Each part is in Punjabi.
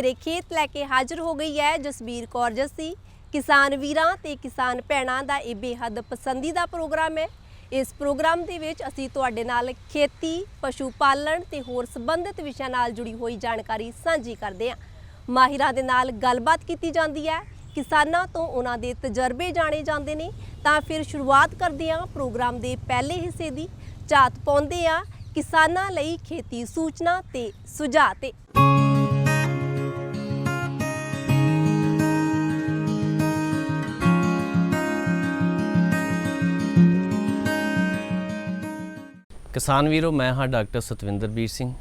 ਪ੍ਰੋਗਰਾਮ ਮੇਰੇ ਖੇਤ ਲੈ ਕੇ ਹਾਜ਼ਰ ਹੋ ਗਈ ਹੈ। ਜਸਬੀਰ ਕੌਰ ਜੱਸੀ, ਕਿਸਾਨ ਵੀਰਾਂ ਤੇ ਕਿਸਾਨ ਭੈਣਾਂ ਦਾ ਇਹ ਬੇਹੱਦ ਪਸੰਦੀਦਾ ਪ੍ਰੋਗਰਾਮ ਹੈ। ਇਸ ਪ੍ਰੋਗਰਾਮ ਦੇ ਵਿੱਚ ਅਸੀਂ ਤੁਹਾਡੇ ਨਾਲ ਖੇਤੀ, ਪਸ਼ੂ ਪਾਲਣ ਤੇ ਹੋਰ ਸੰਬੰਧਿਤ ਵਿਸ਼ਿਆਂ ਨਾਲ ਜੁੜੀ ਹੋਈ ਜਾਣਕਾਰੀ ਸਾਂਝੀ ਕਰਦੇ ਹਾਂ। ਮਾਹਿਰਾਂ ਦੇ ਨਾਲ ਗੱਲਬਾਤ ਕੀਤੀ ਜਾਂਦੀ ਹੈ। ਕਿਸਾਨਾਂ ਤੋਂ ਉਹਨਾਂ ਦੇ ਤਜਰਬੇ ਜਾਣੇ ਜਾਂਦੇ ਨੇ। ਤਾਂ ਫਿਰ ਸ਼ੁਰੂਆਤ ਕਰਦੇ ਹਾਂ ਪ੍ਰੋਗਰਾਮ ਦੇ ਪਹਿਲੇ ਹਿੱਸੇ ਦੀ। ਝਾਤ ਪਾਉਂਦੇ ਹਾਂ ਕਿਸਾਨਾਂ ਲਈ ਖੇਤੀ ਸੂਚਨਾ ਤੇ ਸੁਝਾਅ ਤੇ। ਕਿਸਾਨ ਵੀਰੋ, ਮੈਂ ਹਾਂ ਡਾਕਟਰ ਸਤਵਿੰਦਰਬੀਰ ਸਿੰਘ।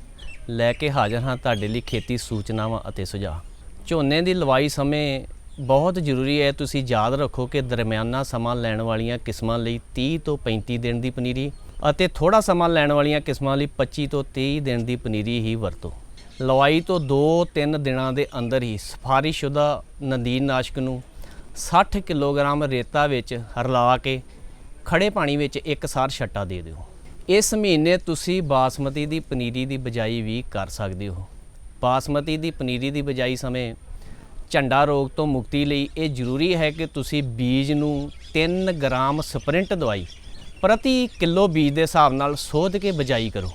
ਲੈ ਕੇ ਹਾਜ਼ਰ ਹਾਂ ਤੁਹਾਡੇ ਲਈ ਖੇਤੀ ਸੂਚਨਾਵਾਂ ਅਤੇ ਸੁਝਾਅ। ਝੋਨੇ ਦੀ ਲਵਾਈ ਸਮੇਂ ਬਹੁਤ ਜ਼ਰੂਰੀ ਹੈ। ਤੁਸੀਂ ਯਾਦ ਰੱਖੋ ਕਿ ਦਰਮਿਆਨਾ ਸਮਾਂ ਲੈਣ ਵਾਲੀਆਂ ਕਿਸਮਾਂ ਲਈ 30 ਤੋਂ 35 ਦਿਨ ਦੀ ਪਨੀਰੀ ਅਤੇ ਥੋੜਾ ਸਮਾਂ ਲੈਣ ਵਾਲੀਆਂ ਕਿਸਮਾਂ ਲਈ 25 ਤੋਂ 23 ਦਿਨ ਦੀ ਪਨੀਰੀ ਹੀ ਵਰਤੋ। ਲਵਾਈ ਤੋਂ 2-3 ਦਿਨਾਂ ਦੇ ਅੰਦਰ ਹੀ ਸਿਫਾਰਿਸ਼ੁਦਾ ਨਦੀਨ ਨਾਸ਼ਕ ਨੂੰ 60 ਕਿਲੋਗ੍ਰਾਮ ਰੇਤਾ ਵਿੱਚ ਹਰਲਾ ਕੇ ਖੜੇ ਪਾਣੀ ਵਿੱਚ ਇੱਕ ਸਾਰ ਛੱਟਾ ਦੇ ਦਿਓ। ਇਸ ਮਹੀਨੇ ਤੁਸੀਂ ਬਾਸਮਤੀ ਦੀ ਪਨੀਰੀ ਦੀ ਬਜਾਈ ਵੀ ਕਰ ਸਕਦੇ ਹੋ। ਬਾਸਮਤੀ ਦੀ ਪਨੀਰੀ ਦੀ ਬਜਾਈ ਸਮੇਂ ਝੰਡਾ ਰੋਗ ਤੋਂ ਮੁਕਤੀ ਲਈ ਇਹ ਜ਼ਰੂਰੀ ਹੈ ਕਿ ਤੁਸੀਂ ਬੀਜ ਨੂੰ 3 ਗ੍ਰਾਮ ਸਪਰਿੰਟ ਦਵਾਈ ਪ੍ਰਤੀ ਕਿਲੋ ਬੀਜ ਦੇ ਹਿਸਾਬ ਨਾਲ ਸੋਧ ਕੇ ਬਜਾਈ ਕਰੋ।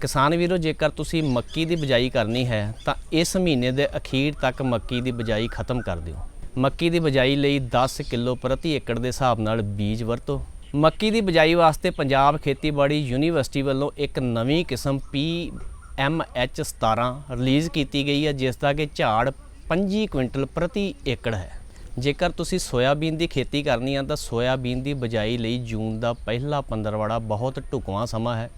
ਕਿਸਾਨ ਵੀਰੋ, ਜੇਕਰ ਤੁਸੀਂ ਮੱਕੀ ਦੀ ਬਜਾਈ ਕਰਨੀ ਹੈ, ਤਾਂ ਇਸ ਮਹੀਨੇ ਦੇ ਅਖੀਰ ਤੱਕ ਮੱਕੀ ਦੀ ਬਜਾਈ ਖਤਮ ਕਰ ਦਿਓ। ਮੱਕੀ ਦੀ ਬਜਾਈ ਲਈ 10 ਕਿਲੋ ਪ੍ਰਤੀ ਏਕੜ ਦੇ ਹਿਸਾਬ ਨਾਲ ਬੀਜ ਵਰਤੋ। ਮੱਕੀ ਦੀ ਬਜਾਈ ਵਾਸਤੇ ਪੰਜਾਬ ਖੇਤੀਬਾੜੀ ਯੂਨੀਵਰਸਿਟੀ ਵੱਲੋਂ ਇੱਕ ਨਵੀਂ ਕਿਸਮ ਪੀ ਐਮ ਐਚ 17 ਰਿਲੀਜ਼ ਕੀਤੀ ਗਈ ਹੈ, ਜਿਸ ਦਾ ਕਿ ਝਾੜ 25 ਕੁਇੰਟਲ ਪ੍ਰਤੀ ਏਕੜ ਹੈ। ਜੇਕਰ ਤੁਸੀਂ ਸੋਇਆਬੀਨ ਦੀ ਖੇਤੀ ਕਰਨੀ ਆ ਤਾਂ ਸੋਇਆਬੀਨ ਦੀ ਬਜਾਈ ਲਈ ਜੂਨ ਦਾ ਪਹਿਲਾ ਪੰਦਰਵਾੜਾ ਬਹੁਤ ਢੁਕਵਾਂ ਸਮਾਂ ਹੈ।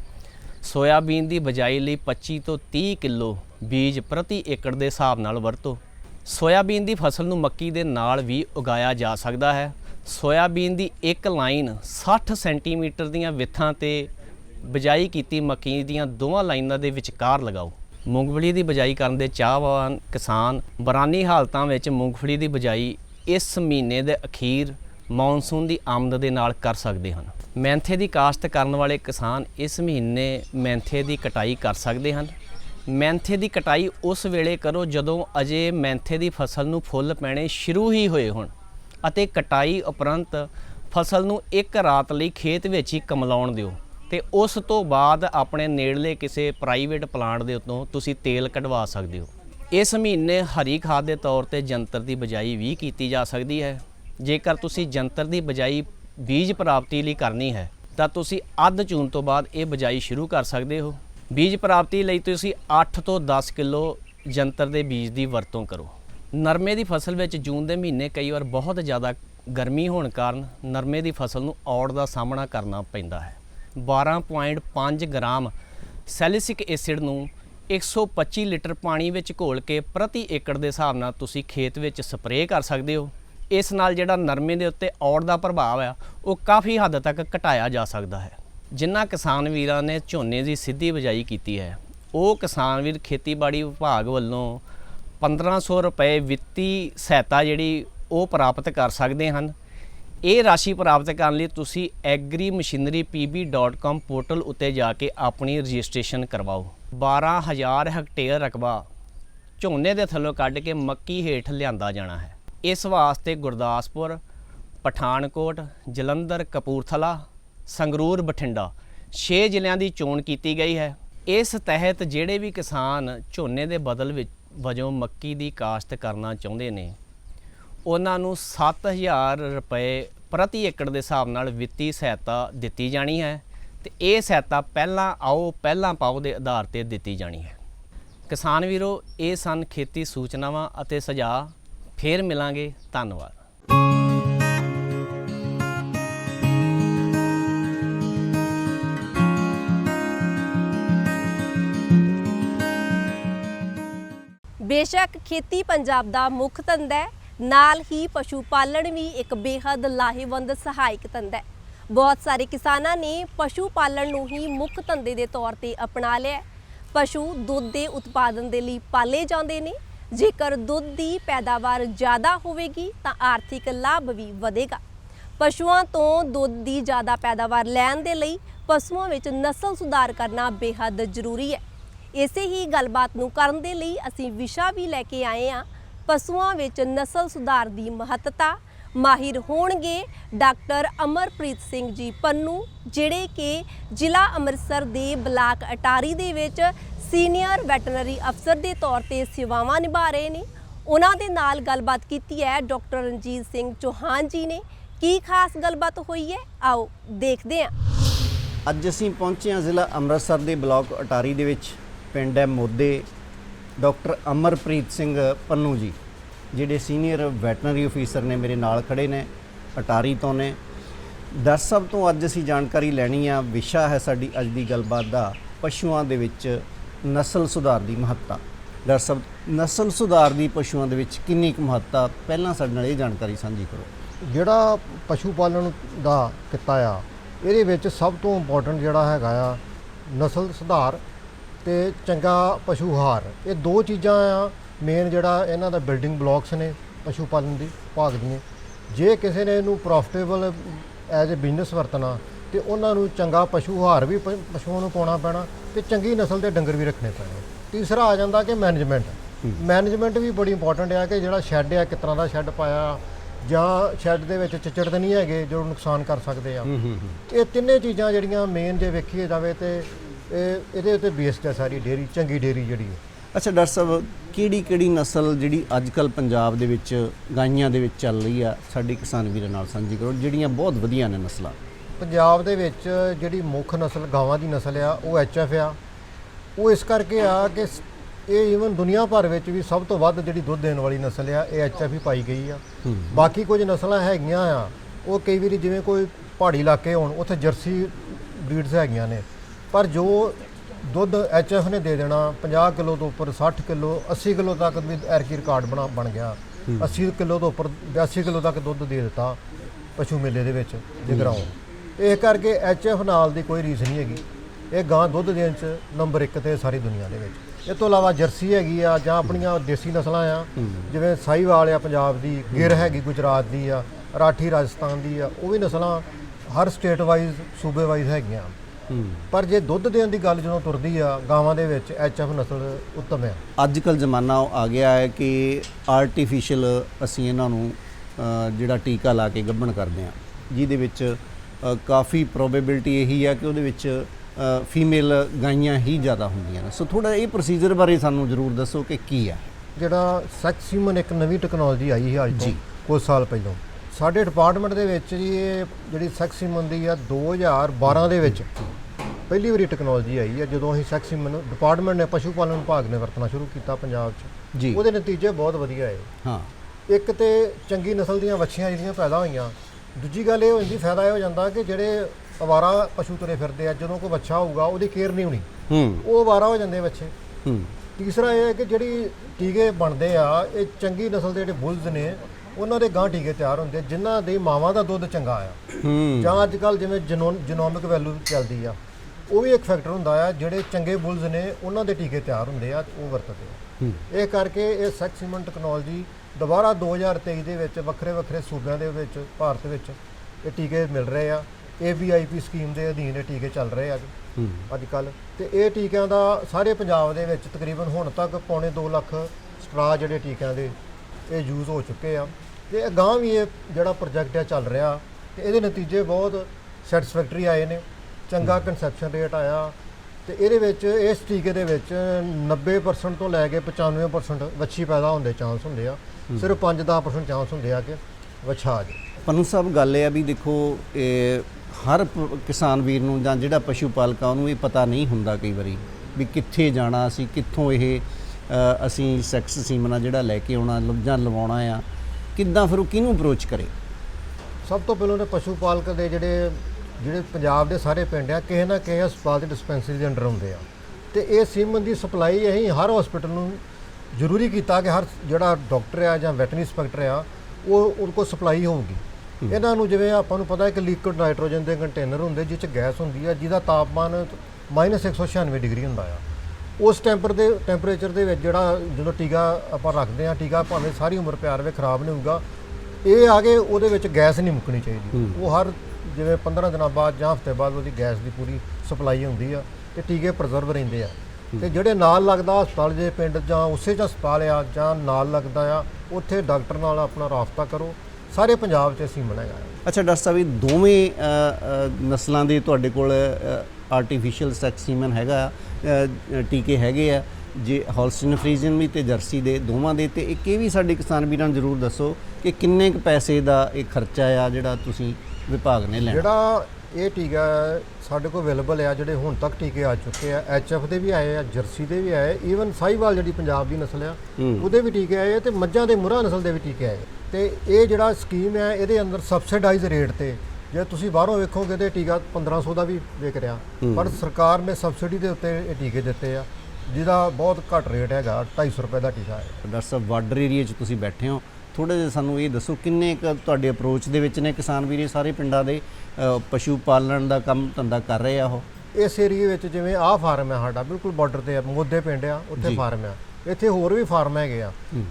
ਸੋਇਆਬੀਨ ਦੀ ਬਜਾਈ ਲਈ 25 ਤੋਂ 30 ਕਿਲੋ ਬੀਜ ਪ੍ਰਤੀ ਏਕੜ ਦੇ ਹਿਸਾਬ ਨਾਲ ਵਰਤੋ। ਸੋਇਆਬੀਨ ਦੀ ਫਸਲ ਨੂੰ ਮੱਕੀ ਦੇ ਨਾਲ ਵੀ ਉਗਾਇਆ ਜਾ ਸਕਦਾ ਹੈ। ਸੋਇਆਬੀਨ ਦੀ ਇੱਕ ਲਾਈਨ 60 ਸੈਂਟੀਮੀਟਰ ਦੀਆਂ ਵਿੱਥਾਂ ਤੇ ਬਜਾਈ ਕੀਤੀ ਮੱਕੀ ਦੀਆਂ ਦੋਵਾਂ ਲਾਈਨਾਂ ਦੇ ਵਿਚਕਾਰ ਲਗਾਓ। ਮੂੰਗਫਲੀ ਦੀ ਬਜਾਈ ਕਰਨ ਦੇ ਚਾਹਵਾਨ ਕਿਸਾਨ ਬਰਾਨੀ ਹਾਲਤਾਂ ਵਿੱਚ ਮੂੰਗਫਲੀ ਦੀ ਬਜਾਈ ਇਸ ਮਹੀਨੇ ਦੇ ਅਖੀਰ ਮੌਨਸੂਨ ਦੀ ਆਮਦ ਦੇ ਨਾਲ ਕਰ ਸਕਦੇ ਹਨ। ਮੈਂਥੇ ਦੀ ਕਾਸ਼ਤ ਕਰਨ ਵਾਲੇ ਕਿਸਾਨ ਇਸ ਮਹੀਨੇ ਮੈਂਥੇ ਦੀ ਕਟਾਈ ਕਰ ਸਕਦੇ ਹਨ। ਮੈਂਥੇ ਦੀ ਕਟਾਈ ਉਸ ਵੇਲੇ ਕਰੋ ਜਦੋਂ ਅਜੇ ਮੈਂਥੇ ਦੀ ਫਸਲ ਨੂੰ ਫੁੱਲ ਪੈਣੇ ਸ਼ੁਰੂ ਹੀ ਹੋਏ ਹੋਣ। ਅਤੇ ਕਟਾਈ ਉਪਰੰਤ ਫਸਲ ਨੂੰ ਇੱਕ ਰਾਤ ਲਈ ਖੇਤ ਵਿੱਚ ਹੀ ਕਮਲਾਉਣ ਦਿਓ। ਤੇ ਉਸ ਤੋਂ ਬਾਅਦ ਆਪਣੇ ਨੇੜਲੇ ਕਿਸੇ ਪ੍ਰਾਈਵੇਟ ਪਲਾਂਟ ਦੇ ਉੱਤੋਂ ਤੁਸੀਂ ਤੇਲ ਕਢਵਾ ਸਕਦੇ ਹੋ। ਇਸ ਮਹੀਨੇ ਹਰੀ ਖਾਦ ਦੇ ਤੌਰ ਤੇ ਜੰਤਰ ਦੀ ਬਜਾਈ ਵੀ ਕੀਤੀ ਜਾ ਸਕਦੀ ਹੈ। ਜੇਕਰ ਤੁਸੀਂ ਜੰਤਰ ਦੀ ਬਜਾਈ ਬੀਜ ਪ੍ਰਾਪਤੀ ਲਈ ਕਰਨੀ ਹੈ, ਤਾਂ ਤੁਸੀਂ ਅੱਧ ਜੂਨ ਤੋਂ ਬਾਅਦ ਇਹ ਬਜਾਈ ਸ਼ੁਰੂ ਕਰ ਸਕਦੇ ਹੋ। ਬੀਜ ਪ੍ਰਾਪਤੀ ਲਈ ਤੁਸੀਂ 8 ਤੋਂ 10 ਕਿਲੋ ਜੰਤਰ ਦੇ ਬੀਜ ਦੀ ਵਰਤੋਂ ਕਰੋ। ਨਰਮੇ ਦੀ ਫਸਲ ਵਿੱਚ ਜੂਨ ਦੇ ਮਹੀਨੇ ਕਈ ਵਾਰ ਬਹੁਤ ਜ਼ਿਆਦਾ ਗਰਮੀ ਹੋਣ ਕਾਰਨ ਨਰਮੇ ਦੀ ਫਸਲ ਨੂੰ ਔੜ ਦਾ ਸਾਹਮਣਾ ਕਰਨਾ ਪੈਂਦਾ ਹੈ। 12.5 ਗ੍ਰਾਮ ਸੈਲਿਸਿਕ ਐਸਿਡ ਨੂੰ 125 ਲੀਟਰ ਪਾਣੀ ਵਿੱਚ ਘੋਲ ਕੇ ਪ੍ਰਤੀ ਏਕੜ ਦੇ ਹਿਸਾਬ ਨਾਲ ਤੁਸੀਂ ਖੇਤ ਵਿੱਚ ਸਪਰੇਅ ਕਰ ਸਕਦੇ ਹੋ। ਇਸ ਨਾਲ ਜਿਹੜਾ ਨਰਮੇ ਦੇ ਉੱਤੇ ਔੜ ਦਾ ਪ੍ਰਭਾਵ ਆ, ਉਹ ਕਾਫੀ ਹੱਦ ਤੱਕ ਘਟਾਇਆ ਜਾ ਸਕਦਾ ਹੈ। ਜਿਨ੍ਹਾਂ ਕਿਸਾਨ ਵੀਰਾਂ ਨੇ ਝੋਨੇ ਦੀ ਸਿੱਧੀ ਬਜਾਈ ਕੀਤੀ ਹੈ, ਉਹ ਕਿਸਾਨ ਵੀਰ ਖੇਤੀਬਾੜੀ ਵਿਭਾਗ ਵੱਲੋਂ 1500 ਰੁਪਏ ਵਿੱਤੀ ਸਹਾਇਤਾ ਜਿਹੜੀ ਉਹ ਪ੍ਰਾਪਤ ਕਰ ਸਕਦੇ ਹਨ। ਇਹ ਰਾਸ਼ੀ ਪ੍ਰਾਪਤ ਕਰਨ ਲਈ ਤੁਸੀਂ agrimachinerypb.com ਪੋਰਟਲ ਉੱਤੇ ਜਾ ਕੇ ਆਪਣੀ ਰਜਿਸਟ੍ਰੇਸ਼ਨ ਕਰਵਾਓ। 12000 ਹੈਕਟੇਅਰ ਰਕਬਾ ਝੋਨੇ ਦੇ ਥੱਲੋਂ ਕੱਢ ਕੇ ਮੱਕੀ ਹੇਠ ਲਿਆਂਦਾ ਜਾਣਾ ਹੈ। ਇਸ ਵਾਸਤੇ ਗੁਰਦਾਸਪੁਰ, ਪਠਾਨਕੋਟ, ਜਲੰਧਰ, ਕਪੂਰਥਲਾ, ਸੰਗਰੂਰ, ਬਠਿੰਡਾ 6 ਜ਼ਿਲ੍ਹਿਆਂ ਦੀ ਚੋਣ ਕੀਤੀ ਗਈ ਹੈ। ਇਸ ਤਹਿਤ ਜਿਹੜੇ ਵੀ ਕਿਸਾਨ ਝੋਨੇ ਦੇ ਬਦਲ ਵਿੱਚ ਵਜੋਂ ਮੱਕੀ ਦੀ ਕਾਸ਼ਤ ਕਰਨਾ ਚਾਹੁੰਦੇ ਨੇ। ਉਹਨਾਂ ਨੂੰ 7000 ਰੁਪਏ ਪ੍ਰਤੀ ਏਕੜ ਦੇ ਹਿਸਾਬ ਨਾਲ ਵਿੱਤੀ ਸਹਾਇਤਾ ਦਿੱਤੀ ਜਾਣੀ ਹੈ ਤੇ ਇਹ ਸਹਾਇਤਾ ਪਹਿਲਾਂ ਆਓ, ਪਹਿਲਾਂ ਪਾਓ ਦੇ ਆਧਾਰ ਤੇ ਦਿੱਤੀ ਜਾਣੀ ਹੈ। ਕਿਸਾਨ ਵੀਰੋ, ਇਹ ਸਨ ਖੇਤੀ ਸੂਚਨਾਵਾਂ ਅਤੇ ਸੁਝਾਅ। ਫੇਰ ਮਿਲਾਂਗੇ। ਧੰਨਵਾਦ। ਬੇਸ਼ੱਕ ਖੇਤੀ ਪੰਜਾਬ ਦਾ ਮੁੱਖ ਧੰਦਾ ਹੈ, ਨਾਲ ਹੀ ਪਸ਼ੂ ਪਾਲਣ ਵੀ ਇੱਕ ਬੇਹੱਦ ਲਾਹੇਵੰਦ ਸਹਾਇਕ ਧੰਦਾ ਹੈ। ਬਹੁਤ ਸਾਰੇ ਕਿਸਾਨਾਂ ਨੇ ਪਸ਼ੂ ਪਾਲਣ ਨੂੰ ਹੀ ਮੁੱਖ ਧੰਦੇ ਦੇ ਤੌਰ ਤੇ ਅਪਣਾ ਲਿਆ ਪਸ਼ੂ ਦੁੱਧ ਦੇ ਉਤਪਾਦਨ ਦੇ ਲਈ ਪਾਲੇ ਜਾਂਦੇ ਨੇ। ਜੇਕਰ ਦੁੱਧ ਦੀ ਪੈਦਾਵਾਰ ਜ਼ਿਆਦਾ ਹੋਵੇਗੀ, ਤਾਂ ਆਰਥਿਕ ਲਾਭ ਵੀ ਵਧੇਗਾ। ਪਸ਼ੂਆਂ ਤੋਂ ਦੁੱਧ ਦੀ ਜ਼ਿਆਦਾ ਪੈਦਾਵਾਰ ਲੈਣ ਦੇ ਲਈ ਪਸ਼ੂਆਂ ਵਿੱਚ ਨਸਲ ਸੁਧਾਰ ਕਰਨਾ ਬੇਹੱਦ ਜ਼ਰੂਰੀ ਹੈ। ਇਸੇ ਹੀ ਗੱਲਬਾਤ ਨੂੰ ਕਰਨ ਦੇ ਲਈ ਅਸੀਂ ਵਿਸ਼ਾ ਵੀ ਲੈ ਕੇ ਆਏ ਹਾਂ। ਪਸ਼ੂਆਂ ਵਿੱਚ ਨਸਲ ਸੁਧਾਰ ਦੀ ਮਹੱਤਤਾ ਮਾਹਿਰ ਹੋਣਗੇ ਡਾਕਟਰ ਅਮਰਪ੍ਰੀਤ ਸਿੰਘ ਜੀ ਪੰਨੂ, ਜਿਹੜੇ ਕਿ ਜ਼ਿਲ੍ਹਾ ਅੰਮ੍ਰਿਤਸਰ ਦੇ ਬਲਾਕ ਅਟਾਰੀ ਦੇ ਵਿੱਚ ਸੀਨੀਅਰ ਵੈਟਰਨਰੀ ਅਫਸਰ ਦੇ ਤੌਰ ਤੇ ਸੇਵਾਵਾਂ ਨਿਭਾ ਰਹੇ ਨੇ। ਉਹਨਾਂ ਦੇ ਨਾਲ ਗੱਲਬਾਤ ਕੀਤੀ ਹੈ ਡਾਕਟਰ ਰਣਜੀਤ ਸਿੰਘ ਚੌਹਾਨ ਜੀ ਨੇ। ਕੀ ਖਾਸ ਗੱਲਬਾਤ ਹੋਈ ਹੈ? ਆਓ ਦੇਖਦੇ ਹਾਂ। ਅੱਜ ਅਸੀਂ ਪਹੁੰਚੇ ਹਾਂ ਜ਼ਿਲ੍ਹਾ ਅੰਮ੍ਰਿਤਸਰ ਦੇ ਬਲਾਕ ਅਟਾਰੀ ਦੇ ਵਿੱਚ। ਪਿੰਡ ਹੈ ਮੋਦੇ, ਡਾਕਟਰ ਅਮਰਪ੍ਰੀਤ ਸਿੰਘ ਪੰਨੂ ਜੀ, ਜਿਹੜੇ ਸੀਨੀਅਰ ਵੈਟਰਨਰੀ ਅਫੀਸਰ ਨੇ ਮੇਰੇ ਨਾਲ ਖੜੇ ਨੇ, ਅਟਾਰੀ ਤੋਂ ਨੇ। ਡਾਕਟਰ ਸਭ ਤੋਂ ਅੱਜ ਅਸੀਂ ਜਾਣਕਾਰੀ ਲੈਣੀ ਆ, ਵਿਸ਼ਾ ਹੈ ਸਾਡੀ ਅੱਜ ਦੀ ਗੱਲਬਾਤ ਦਾ, ਪਸ਼ੂਆਂ ਦੇ ਵਿੱਚ ਨਸਲ ਸੁਧਾਰ ਦੀ ਮਹੱਤਤਾ। ਡਾਕਟਰ ਸਾਹਿਬ ਨਸਲ ਸੁਧਾਰ ਦੀ ਪਸ਼ੂਆਂ ਦੇ ਵਿੱਚ ਕਿੰਨੀ ਕੁ ਮਹੱਤਤਾ, ਪਹਿਲਾਂ ਸਾਡੇ ਨਾਲ ਇਹ ਜਾਣਕਾਰੀ ਸਾਂਝੀ ਕਰੋ। ਜਿਹੜਾ ਪਸ਼ੂ ਪਾਲਣ ਦਾ ਕਿੱਤਾ ਆ, ਇਹਦੇ ਵਿੱਚ ਸਭ ਤੋਂ ਇੰਪੋਰਟੈਂਟ ਜਿਹੜਾ ਹੈਗਾ ਆ, ਨਸਲ ਸੁਧਾਰ ਤੇ ਚੰਗਾ ਪਸ਼ੂ ਆਹਾਰ ਇਹ ਦੋ ਚੀਜ਼ਾਂ ਆ ਮੇਨ ਜਿਹੜਾ ਇਹਨਾਂ ਦਾ ਬਿਲਡਿੰਗ ਬਲਾਕਸ ਨੇ ਪਸ਼ੂ ਪਾਲਣ ਦੀ ਭਾਗ ਦੀਆਂ। ਜੇ ਕਿਸੇ ਨੇ ਇਹਨੂੰ ਪ੍ਰੋਫਿਟੇਬਲ ਐਜ਼ ਅ ਬਿਜ਼ਨਸ ਵਰਤਣਾ ਤੇ ਉਹਨਾਂ ਨੂੰ ਚੰਗਾ ਪਸ਼ੂ ਆਹਾਰ ਵੀ ਪਸ਼ੂਆਂ ਨੂੰ ਪਾਉਣਾ ਪੈਣਾ ਤੇ ਚੰਗੀ ਨਸਲ ਦੇ ਡੰਗਰ ਵੀ ਰੱਖਣੇ ਪੈਣੇ। ਤੀਸਰਾ ਆ ਜਾਂਦਾ ਕਿ ਮੈਨੇਜਮੈਂਟ ਮੈਨੇਜਮੈਂਟ ਵੀ ਬੜੀ ਇੰਪੋਰਟੈਂਟ ਆ ਕਿ ਜਿਹੜਾ ਸ਼ੈੱਡ ਆ ਕਿਸ ਤਰ੍ਹਾਂ ਦਾ ਸ਼ੈੱਡ ਪਾਇਆ ਜਾਂ ਸ਼ੈੱਡ ਦੇ ਵਿੱਚ ਚਿੱਚੜ ਤਾਂ ਨਹੀਂ ਹੈਗੇ ਜੋ ਨੁਕਸਾਨ ਕਰ ਸਕਦੇ ਆ। ਇਹ ਤਿੰਨੇ ਚੀਜ਼ਾਂ ਜਿਹੜੀਆਂ ਮੇਨ ਜੇ ਵੇਖੀਏ ਜਾਵੇ ਤੇ ਇਹ ਇਹਦੇ ਉੱਤੇ ਬੇਸਡ ਹੈ ਸਾਰੀ ਡੇਰੀ ਚੰਗੀ ਡੇਰੀ ਜਿਹੜੀ ਹੈ। ਅੱਛਾ ਡਾਕਟਰ ਸਾਹਿਬ ਕਿਹੜੀ ਕਿਹੜੀ ਨਸਲ ਜਿਹੜੀ ਅੱਜ ਕੱਲ ਪੰਜਾਬ ਦੇ ਵਿੱਚ ਗਾਈਆਂ ਦੇ ਵਿੱਚ ਚੱਲ ਰਹੀ ਆ? ਸਾਡੀ ਕਿਸਾਨ ਵੀਰਾਂ ਨਾਲ ਸਾਂਝੀ ਕਰੋ ਜਿਹੜੀਆਂ ਬਹੁਤ ਵਧੀਆ ਨੇ ਨਸਲਾਂ। ਪੰਜਾਬ ਦੇ ਵਿੱਚ ਜਿਹੜੀ ਮੁੱਖ ਨਸਲ ਗਾਵਾਂ ਦੀ ਨਸਲ ਆ ਉਹ ਐਚਐਫ ਆ। ਉਹ ਇਸ ਕਰਕੇ ਆ ਕਿ ਇਹ ਈਵਨ ਦੁਨੀਆ ਭਰ ਵਿੱਚ ਵੀ ਸਭ ਤੋਂ ਵੱਧ ਜਿਹੜੀ ਦੁੱਧ ਦੇਣ ਵਾਲੀ ਨਸਲ ਆ ਇਹ ਐਚਐਫ ਹੀ ਪਾਈ ਗਈ ਆ। ਬਾਕੀ ਕੁਝ ਨਸਲਾਂ ਹੈਗੀਆਂ ਆ ਉਹ ਕਈ ਵਾਰੀ ਜਿਵੇਂ ਕੋਈ ਪਹਾੜੀ ਇਲਾਕੇ ਹੋਣ ਉੱਥੇ ਜਰਸੀ ਬਰੀਡਸ ਹੈਗੀਆਂ ਨੇ। ਪਰ ਜੋ ਦੁੱਧ ਐਚਐਫ ਨੇ ਦੇ ਦੇਣਾ 50 ਕਿਲੋ ਤੋਂ ਉੱਪਰ 60 ਕਿਲੋ 80 ਕਿਲੋ ਤੱਕ ਵੀ ਐਰਕੀ ਰਿਕਾਰਡ ਬਣਾ ਬਣ ਗਿਆ। 80 ਕਿਲੋ ਤੋਂ ਉੱਪਰ 82 ਕਿਲੋ ਤੱਕ ਦੁੱਧ ਦੇ ਦਿੱਤਾ ਪਸ਼ੂ ਮੇਲੇ ਦੇ ਵਿੱਚ ਜਗਰਾਉਂ। ਇਹ ਕਰਕੇ ਐਚਐਫ ਨਾਲ ਦੀ ਕੋਈ ਰੀਸ ਨਹੀਂ ਹੈਗੀ। ਇਹ ਗਾਂ ਦੁੱਧ ਦੇਣ ਚ ਨੰਬਰ 1 ਤੇ ਸਾਰੀ ਦੁਨੀਆ ਦੇ ਵਿੱਚ। ਇਹ ਤੋਂ ਇਲਾਵਾ ਜਰਸੀ ਹੈਗੀ ਆ ਜਾਂ ਆਪਣੀਆਂ ਦੇਸੀ ਨਸਲਾਂ ਆ ਜਿਵੇਂ ਸਾਹੀਵਾਲ ਆ ਪੰਜਾਬ ਦੀ ਗਿਰ ਹੈਗੀ ਗੁਜਰਾਤ ਦੀ ਆ ਰਾਠੀ ਰਾਜਸਥਾਨ ਦੀ ਆ ਉਹ ਵੀ ਨਸਲਾਂ ਹਰ ਸਟੇਟ ਵਾਈਜ਼ ਸੂਬੇ ਵਾਈਜ਼ ਹੈਗੀਆਂ। ਪਰ ਜੇ ਦੁੱਧ ਦੇਣ ਦੀ ਗੱਲ ਜਦੋਂ ਤੁਰਦੀ ਆ ਗਾਵਾਂ ਦੇ ਵਿੱਚ ਐਚਐਫ ਨਸਲ ਉੱਤਮ ਆ। ਅੱਜ ਕੱਲ ਜ਼ਮਾਨਾ ਉਹ ਆ ਗਿਆ ਹੈ ਕਿ ਆਰਟੀਫੀਸ਼ੀਅਲ ਅਸੀਂ ਇਹਨਾਂ ਨੂੰ ਜਿਹੜਾ ਟੀਕਾ ਲਾ ਕੇ ਗੱਭਣ ਕਰਦੇ ਆ ਜਿਹਦੇ ਵਿੱਚ ਕਾਫੀ ਪ੍ਰੋਬੇਬਿਲਟੀ ਇਹੀ ਹੈ ਕਿ ਉਹਦੇ ਵਿੱਚ ਫੀਮੇਲ ਗਾਈਆਂ ਹੀ ਜ਼ਿਆਦਾ ਹੁੰਦੀਆਂ ਨੇ। ਸੋ ਥੋੜਾ ਇਹ ਪ੍ਰੋਸੀਜਰ ਬਾਰੇ ਸਾਨੂੰ ਜ਼ਰੂਰ ਦੱਸੋ ਕਿ ਕੀ ਹੈ ਜਿਹੜਾ ਸੈਕਸੀਮਨ ਇੱਕ ਨਵੀਂ ਟੈਕਨੋਲੋਜੀ ਆਈ ਹੈ ਅੱਜ ਤੋਂ ਜੀ। ਕੁਝ ਸਾਲ ਪਹਿਲਾਂ। ਸਾਡੇ ਡਿਪਾਰਟਮੈਂਟ ਦੇ ਵਿੱਚ ਜੀ ਇਹ ਜਿਹੜੀ ਸੈਕਸੀਮਨ ਦੀ ਆ 2012 ਦੇ ਵਿੱਚ ਪਹਿਲੀ ਵਾਰੀ ਟੈਕਨੋਲੋਜੀ ਆਈ ਹੈ ਜਦੋਂ ਅਸੀਂ ਸੈਕਸੀਮਨ ਡਿਪਾਰਟਮੈਂਟ ਨੇ ਪਸ਼ੂ ਪਾਲਣ ਵਿਭਾਗ ਨੇ ਵਰਤਣਾ ਸ਼ੁਰੂ ਕੀਤਾ ਪੰਜਾਬ 'ਚ। ਜੀ। ਉਹਦੇ ਨਤੀਜੇ ਬਹੁਤ ਵਧੀਆ ਆਏ। ਹਾਂ। ਇੱਕ ਤੇ ਚੰਗੀ ਨਸਲ ਦੀਆਂ ਵੱਛੀਆਂ ਜਿਹੜੀਆਂ ਪੈਦਾ ਹੋਈਆਂ ਦੂਜੀ ਗੱਲ ਇਹ ਹੋ ਜਾਂਦੀ ਫਾਇਦਾ ਇਹ ਹੋ ਜਾਂਦਾ ਕਿ ਜਿਹੜੇ ਅਵਾਰਾ ਪਸ਼ੂ ਤੁਰੇ ਫਿਰਦੇ ਆ ਜਦੋਂ ਕੋਈ ਬੱਚਾ ਹੋਊਗਾ ਉਹਦੀ ਕੇਅਰ ਨਹੀਂ ਹੋਣੀ। ਹੂੰ। ਉਹ ਅਵਾਰਾ ਹੋ ਜਾਂਦੇ ਬੱਚੇ ਹੂੰ। ਤੀਸਰਾ ਇਹ ਹੈ ਕਿ ਜਿਹੜੀ ਟੀਕੇ ਬਣਦੇ ਆ ਇਹ ਚੰਗੀ ਨਸਲ ਦੇ ਜਿਹੜੇ ਬੁੱਲਸ ਨੇ ਉਹਨਾਂ ਦੇ ਗਾਂ ਟੀਕੇ ਤਿਆਰ ਹੁੰਦੇ ਜਿਨ੍ਹਾਂ ਦੇ ਮਾਵਾਂ ਦਾ ਦੁੱਧ ਚੰਗਾ ਆ। ਹੂੰ। ਜਾਂ ਅੱਜ ਕੱਲ ਜਿਵੇਂ ਜੀਨੋਮਿਕ ਵੈਲਿਊ ਚੱਲਦੀ ਆ। ਉਹ ਵੀ ਇੱਕ ਫੈਕਟਰ ਹੁੰਦਾ ਆ ਜਿਹੜੇ ਚੰਗੇ ਬੁੱਲਸ ਨੇ ਉਹਨਾਂ ਦੇ ਟੀਕੇ ਤਿਆਰ ਹੁੰਦੇ ਆ ਉਹ ਵਰਤਦੇ ਆ। ਇਹ ਕਰਕੇ ਇਹ ਸੈਕਸੀਮਨ ਟੈਕਨੋਲੋਜੀ ਦੁਬਾਰਾ 2023 ਦੇ ਵਿੱਚ ਵੱਖਰੇ ਵੱਖਰੇ ਸੂਬਿਆਂ ਦੇ ਵਿੱਚ ਭਾਰਤ ਵਿੱਚ ਇਹ ਟੀਕੇ ਮਿਲ ਰਹੇ ਆ। ABIP ਸਕੀਮ ਦੇ ਅਧੀਨ ਇਹ ਟੀਕੇ ਚੱਲ ਰਹੇ ਆ ਅੱਜ। ਕੱਲ ਤੇ ਇਹ ਟੀਕਿਆਂ ਦਾ ਸਾਰੇ ਪੰਜਾਬ ਦੇ ਵਿੱਚ ਤਕਰੀਬਨ ਹੁਣ ਤੱਕ ਪੌਣੇ 2 ਲੱਖ ਸਟਰਾ ਜਿਹੜੇ ਟੀਕਿਆਂ ਦੇ ਇਹ ਯੂਜ਼ ਹੋ ਚੁੱਕੇ ਆ। ਤੇ ਅਗਾਂਹ ਵੀ ਇਹ ਜਿਹੜਾ ਪ੍ਰੋਜੈਕਟ ਆ ਚੱਲ ਰਿਹਾ। ਤੇ ਇਹਦੇ ਨਤੀਜੇ ਬਹੁਤ ਸੈਟੀਸਫੈਕਟਰੀ ਆਏ ਨੇ। ਚੰਗਾ ਕਨਸੈਪਸ਼ਨ ਰੇਟ ਆਇਆ ਤੇ ਇਹਦੇ ਵਿੱਚ ਇਸ ਟੀਕੇ ਦੇ ਵਿੱਚ 90% ਤੋਂ ਲੈ ਕੇ 95% ਵੱਛੀ ਪੈਦਾ ਹੋਣ ਦੇ ਚਾਂਸ ਹੁੰਦੇ ਆ। ਸਿਰਫ 5-10% ਚਾਂਸ ਹੁੰਦੇ ਆ ਕਿ ਵੱਛਾ ਆ ਜਾਏ ਪਨੂ ਸਾਹਿਬ ਗੱਲ ਇਹ ਆ ਵੀ ਦੇਖੋ ਇਹ ਹਰ ਕਿਸਾਨ ਵੀਰ ਨੂੰ ਜਾਂ ਜਿਹੜਾ ਪਸ਼ੂ ਪਾਲਕ ਆ ਉਹਨੂੰ ਇਹ ਪਤਾ ਨਹੀਂ ਹੁੰਦਾ ਕਈ ਵਾਰੀ ਵੀ ਕਿੱਥੇ ਜਾਣਾ ਅਸੀਂ ਕਿੱਥੋਂ ਇਹ ਅਸੀਂ ਸੈਕਸ ਸੀਮਨਾ ਜਿਹੜਾ ਲੈ ਕੇ ਆਉਣਾ ਜਾਂ ਲਵਾਉਣਾ ਆ ਕਿੱਦਾਂ ਫਿਰ ਉਹ ਕਿਹਨੂੰ ਅਪਰੋਚ ਕਰੇ? ਸਭ ਤੋਂ ਪਹਿਲਾਂ ਤੇ ਪਸ਼ੂ ਪਾਲਕ ਦੇ ਜਿਹੜੇ ਜਿਹੜੇ ਪੰਜਾਬ ਦੇ ਸਾਰੇ ਪਿੰਡ ਆ ਕਿਸੇ ਨਾ ਕਿਸੇ ਹਸਪਤਾਲ ਦੇ ਡਿਸਪੈਂਸਰੀ ਦੇ ਅੰਡਰ ਹੁੰਦੇ ਆ। ਤੇ ਇਹ ਸੀਮਨ ਦੀ ਸਪਲਾਈ ਅਸੀਂ ਹਰ ਹਸਪੀਟਲ ਨੂੰ ਜ਼ਰੂਰੀ ਕੀਤਾ ਕਿ ਹਰ ਜਿਹੜਾ ਡਾਕਟਰ ਆ ਜਾਂ ਵੈਟਰਨਰੀ ਇੰਸਪੈਕਟਰ ਆ ਉਹ ਕੋਲ ਸਪਲਾਈ ਹੋਊਗੀ। ਇਹਨਾਂ ਨੂੰ ਜਿਵੇਂ ਆਪਾਂ ਨੂੰ ਪਤਾ ਹੈ ਕਿ ਲਿਕੁਇਡ ਨਾਈਟ੍ਰੋਜਨ ਦੇ ਕੰਟੇਨਰ ਹੁੰਦੇ ਜਿਸ ਚ ਗੈਸ ਹੁੰਦੀ ਆ ਜਿਹਦਾ ਤਾਪਮਾਨ -196 ਡਿਗਰੀ ਹੁੰਦਾ ਆ। ਉਸ ਟੈਂਪਰ ਦੇ ਟੈਂਪਰੇਚਰ ਦੇ ਵਿੱਚ ਜਿਹੜਾ ਜਦੋਂ ਟੀਕਾ ਆਪਾਂ ਰੱਖਦੇ ਆ ਟੀਕਾ ਭਾਵੇਂ ਸਾਰੀ ਉਮਰ ਪਿਆਰ ਰਵੇ ਖਰਾਬ ਨਹੀਂ ਹੋਊਗਾ ਇਹ ਆ ਕੇ ਉਹਦੇ ਵਿੱਚ ਗੈਸ ਨਹੀਂ ਮੁੱਕਣੀ ਚਾਹੀਦੀ। ਉਹ ਹਰ ਜਿਵੇਂ 15 ਦਿਨਾਂ ਬਾਅਦ ਜਾਂ ਹਫ਼ਤੇ ਬਾਅਦ ਉਹਦੀ ਗੈਸ ਦੀ ਪੂਰੀ ਸਪਲਾਈ ਹੁੰਦੀ ਆ ਤੇ ਟੀਕੇ ਪ੍ਰੀਜ਼ਰਵ ਰਹਿੰਦੇ ਆ। ਤੇ ਜਿਹੜੇ ਨਾਲ ਲੱਗਦਾ ਹਸਪਤਾਲ ਜੇ ਪਿੰਡ ਜਾਂ ਉਸੇ ਚ ਹਸਪਤਾਲ ਆ ਜਾਂ ਨਾਲ ਲੱਗਦਾ ਆ ਉੱਥੇ ਡਾਕਟਰ ਨਾਲ ਆਪਣਾ ਰਾਬਤਾ ਕਰੋ। ਸਾਰੇ ਪੰਜਾਬ 'ਚ ਅਸੀਂ ਬਣਾਇਆ ਅੱਛਾ ਡਾਕਟਰ ਸਾਹਿਬ ਇਹ ਦੋਵੇਂ ਨਸਲਾਂ ਦੇ ਤੁਹਾਡੇ ਕੋਲ ਆਰਟੀਫੀਸ਼ੀਅਲ ਸੈਕਸੀਮਨ ਹੈਗਾ ਟੀਕੇ ਹੈਗੇ ਆ ਜੇ ਹੌਲਸਟਨ ਫਰੀਜ਼ਨ ਵੀ ਤੇ ਜਰਸੀ ਦੇ ਦੋਵਾਂ ਦੇ ਤੇ ਇੱਕ ਇਹ ਵੀ ਸਾਡੇ ਕਿਸਾਨ ਵੀਰਾਂ ਨੂੰ ਜ਼ਰੂਰ ਦੱਸੋ ਕਿ ਕਿੰਨੇ ਕੁ ਪੈਸੇ ਦਾ ਇਹ ਖਰਚਾ ਆ ਜਿਹੜਾ ਤੁਸੀਂ ਵਿਭਾਗ ਨੇ ਲੈਣਾ। ਜਿਹੜਾ ਇਹ ਟੀਕਾ ਸਾਡੇ ਕੋਲ ਅਵੇਲੇਬਲ ਆ ਜਿਹੜੇ ਹੁਣ ਤੱਕ ਟੀਕੇ ਆ ਚੁੱਕੇ ਆ ਐਚਐਫ ਦੇ ਵੀ ਆਏ ਆ ਜਰਸੀ ਦੇ ਵੀ ਆਏ ਈਵਨ ਸਾਈਵਾਲ ਜਿਹੜੀ ਪੰਜਾਬ ਦੀ ਨਸਲ ਆ। ਉਹਦੇ ਵੀ ਟੀਕੇ ਆਏ ਆ ਤੇ ਮੱਝਾਂ ਦੇ ਮੁਰਾ ਨਸਲ ਦੇ ਵੀ ਟੀਕੇ ਆਏ ਤੇ ਇਹ ਜਿਹੜਾ ਸਕੀਮ ਹੈ ਇਹਦੇ ਅੰਦਰ ਸਬਸਿਡਾਈਜ਼ ਰੇਟ ਤੇ ਜੇ ਤੁਸੀਂ ਬਾਹਰੋਂ ਵੇਖੋਗੇ ਤੇ ਟੀਕਾ 1500 ਦਾ ਵੀ ਵਿਕ ਰਿਹਾ। ਪਰ ਸਰਕਾਰ ਨੇ ਸਬਸਿਡੀ ਦੇ ਉੱਤੇ ਇਹ ਟੀਕੇ ਦਿੱਤੇ ਆ ਜਿਹਦਾ ਬਹੁਤ ਘੱਟ ਰੇਟ ਹੈਗਾ 250 ਰੁਪਏ ਦਾ ਟੀਕਾ ਹੈ। ਡਾਕਟਰ ਸਾਹਿਬ ਬਾਰਡਰ ਏਰੀਆ 'ਚ ਤੁਸੀਂ ਬੈਠੇ ਹੋ ਥੋੜਾ ਜਿਹਾ ਸਾਨੂੰ ਇਹ ਦੱਸੋ ਕਿੰਨੇ ਕੁ ਤੁਹਾਡੇ ਅਪਰੋਚ ਦੇ ਵਿੱਚ ਨੇ ਕਿਸਾਨ ਵੀਰੇ? ਸਾਰੇ ਪਿੰਡਾਂ ਦੇ ਪਸ਼ੂ ਪਾਲਣ ਦਾ ਕੰਮ ਧੰਦਾ ਕਰ ਰਹੇ ਆ ਉਹ? ਇਸ ਏਰੀਏ ਵਿੱਚ ਜਿਵੇਂ ਆਹ ਫਾਰਮ ਹੈ ਸਾਡਾ ਬਿਲਕੁਲ ਬਾਰਡਰ ਤੇ ਆ ਮੋਦੇ ਪਿੰਡ ਆ ਉੱਥੇ ਫਾਰਮ ਆ। ਇੱਥੇ ਹੋਰ ਵੀ ਫਾਰਮ ਹੈਗੇ ਆ।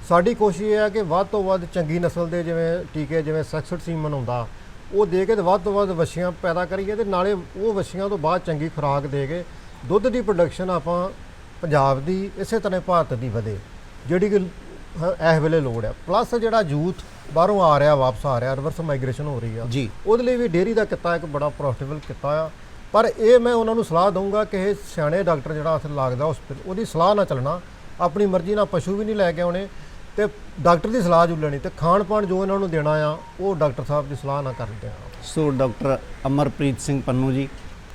ਸਾਡੀ ਕੋਸ਼ਿਸ਼ ਇਹ ਹੈ ਕਿ ਵੱਧ ਤੋਂ ਵੱਧ ਚੰਗੀ ਨਸਲ ਦੇ ਜਿਵੇਂ ਟੀਕੇ ਜਿਵੇਂ ਸੈਕਸਡ ਸੀਮਨ ਹੁੰਦਾ ਉਹ ਦੇ ਕੇ ਤੇ ਵੱਧ ਤੋਂ ਵੱਧ ਵੱਛੀਆਂ ਪੈਦਾ ਕਰੀਏ ਤੇ ਨਾਲੇ ਉਹ ਵੱਛੀਆਂ ਤੋਂ ਬਾਅਦ ਚੰਗੀ ਖੁਰਾਕ ਦੇ ਕੇ ਦੁੱਧ ਦੀ ਪ੍ਰੋਡਕਸ਼ਨ ਆਪਾਂ ਪੰਜਾਬ ਦੀ ਇਸੇ ਤਰ੍ਹਾਂ ਭਾਰਤ ਦੀ ਵਧੇ। ਜਿਹੜੀ ਕਿ ਇਸ ਵੇਲੇ ਲੋੜ ਆ। ਪਲੱਸ ਜਿਹੜਾ ਯੂਥ ਬਾਹਰੋਂ ਆ ਰਿਹਾ ਵਾਪਸ ਆ ਰਿਹਾ ਰਿਵਰਸ ਮਾਈਗ੍ਰੇਸ਼ਨ ਹੋ ਰਹੀ ਆ। ਜੀ। ਉਹਦੇ ਲਈ ਵੀ ਡੇਅਰੀ ਦਾ ਕਿੱਤਾ ਇੱਕ ਬੜਾ ਪ੍ਰੋਫਿਟੇਬਲ ਕਿੱਤਾ ਆ। ਪਰ ਇਹ ਮੈਂ ਉਹਨਾਂ ਨੂੰ ਸਲਾਹ ਦਊਂਗਾ ਕਿ ਇਹ ਸਿਆਣੇ ਡਾਕਟਰ ਜਿਹੜਾ ਉੱਥੇ ਲੱਗਦਾ ਹਸਪੀਟਲ ਉਹਦੀ ਸਲਾਹ ਨਾਲ ਚੱਲਣਾ। ਆਪਣੀ ਮਰਜ਼ੀ ਨਾਲ ਪਸ਼ੂ ਵੀ ਨਹੀਂ ਲੈ ਕੇ ਆਉਣੇ ਤੇ ਡਾਕਟਰ ਦੀ ਸਲਾਹ ਜੂ ਲੈਣੀ ਤੇ ਖਾਣ ਪਾਣ ਜੋ ਇਹਨਾਂ ਨੂੰ ਦੇਣਾ ਆ ਉਹ ਡਾਕਟਰ ਸਾਹਿਬ ਦੀ ਸਲਾਹ ਨਾਲ ਕਰਦੇ ਆ ਸੋ ਡਾਕਟਰ ਅਮਰਪ੍ਰੀਤ ਸਿੰਘ ਪੰਨੂ ਜੀ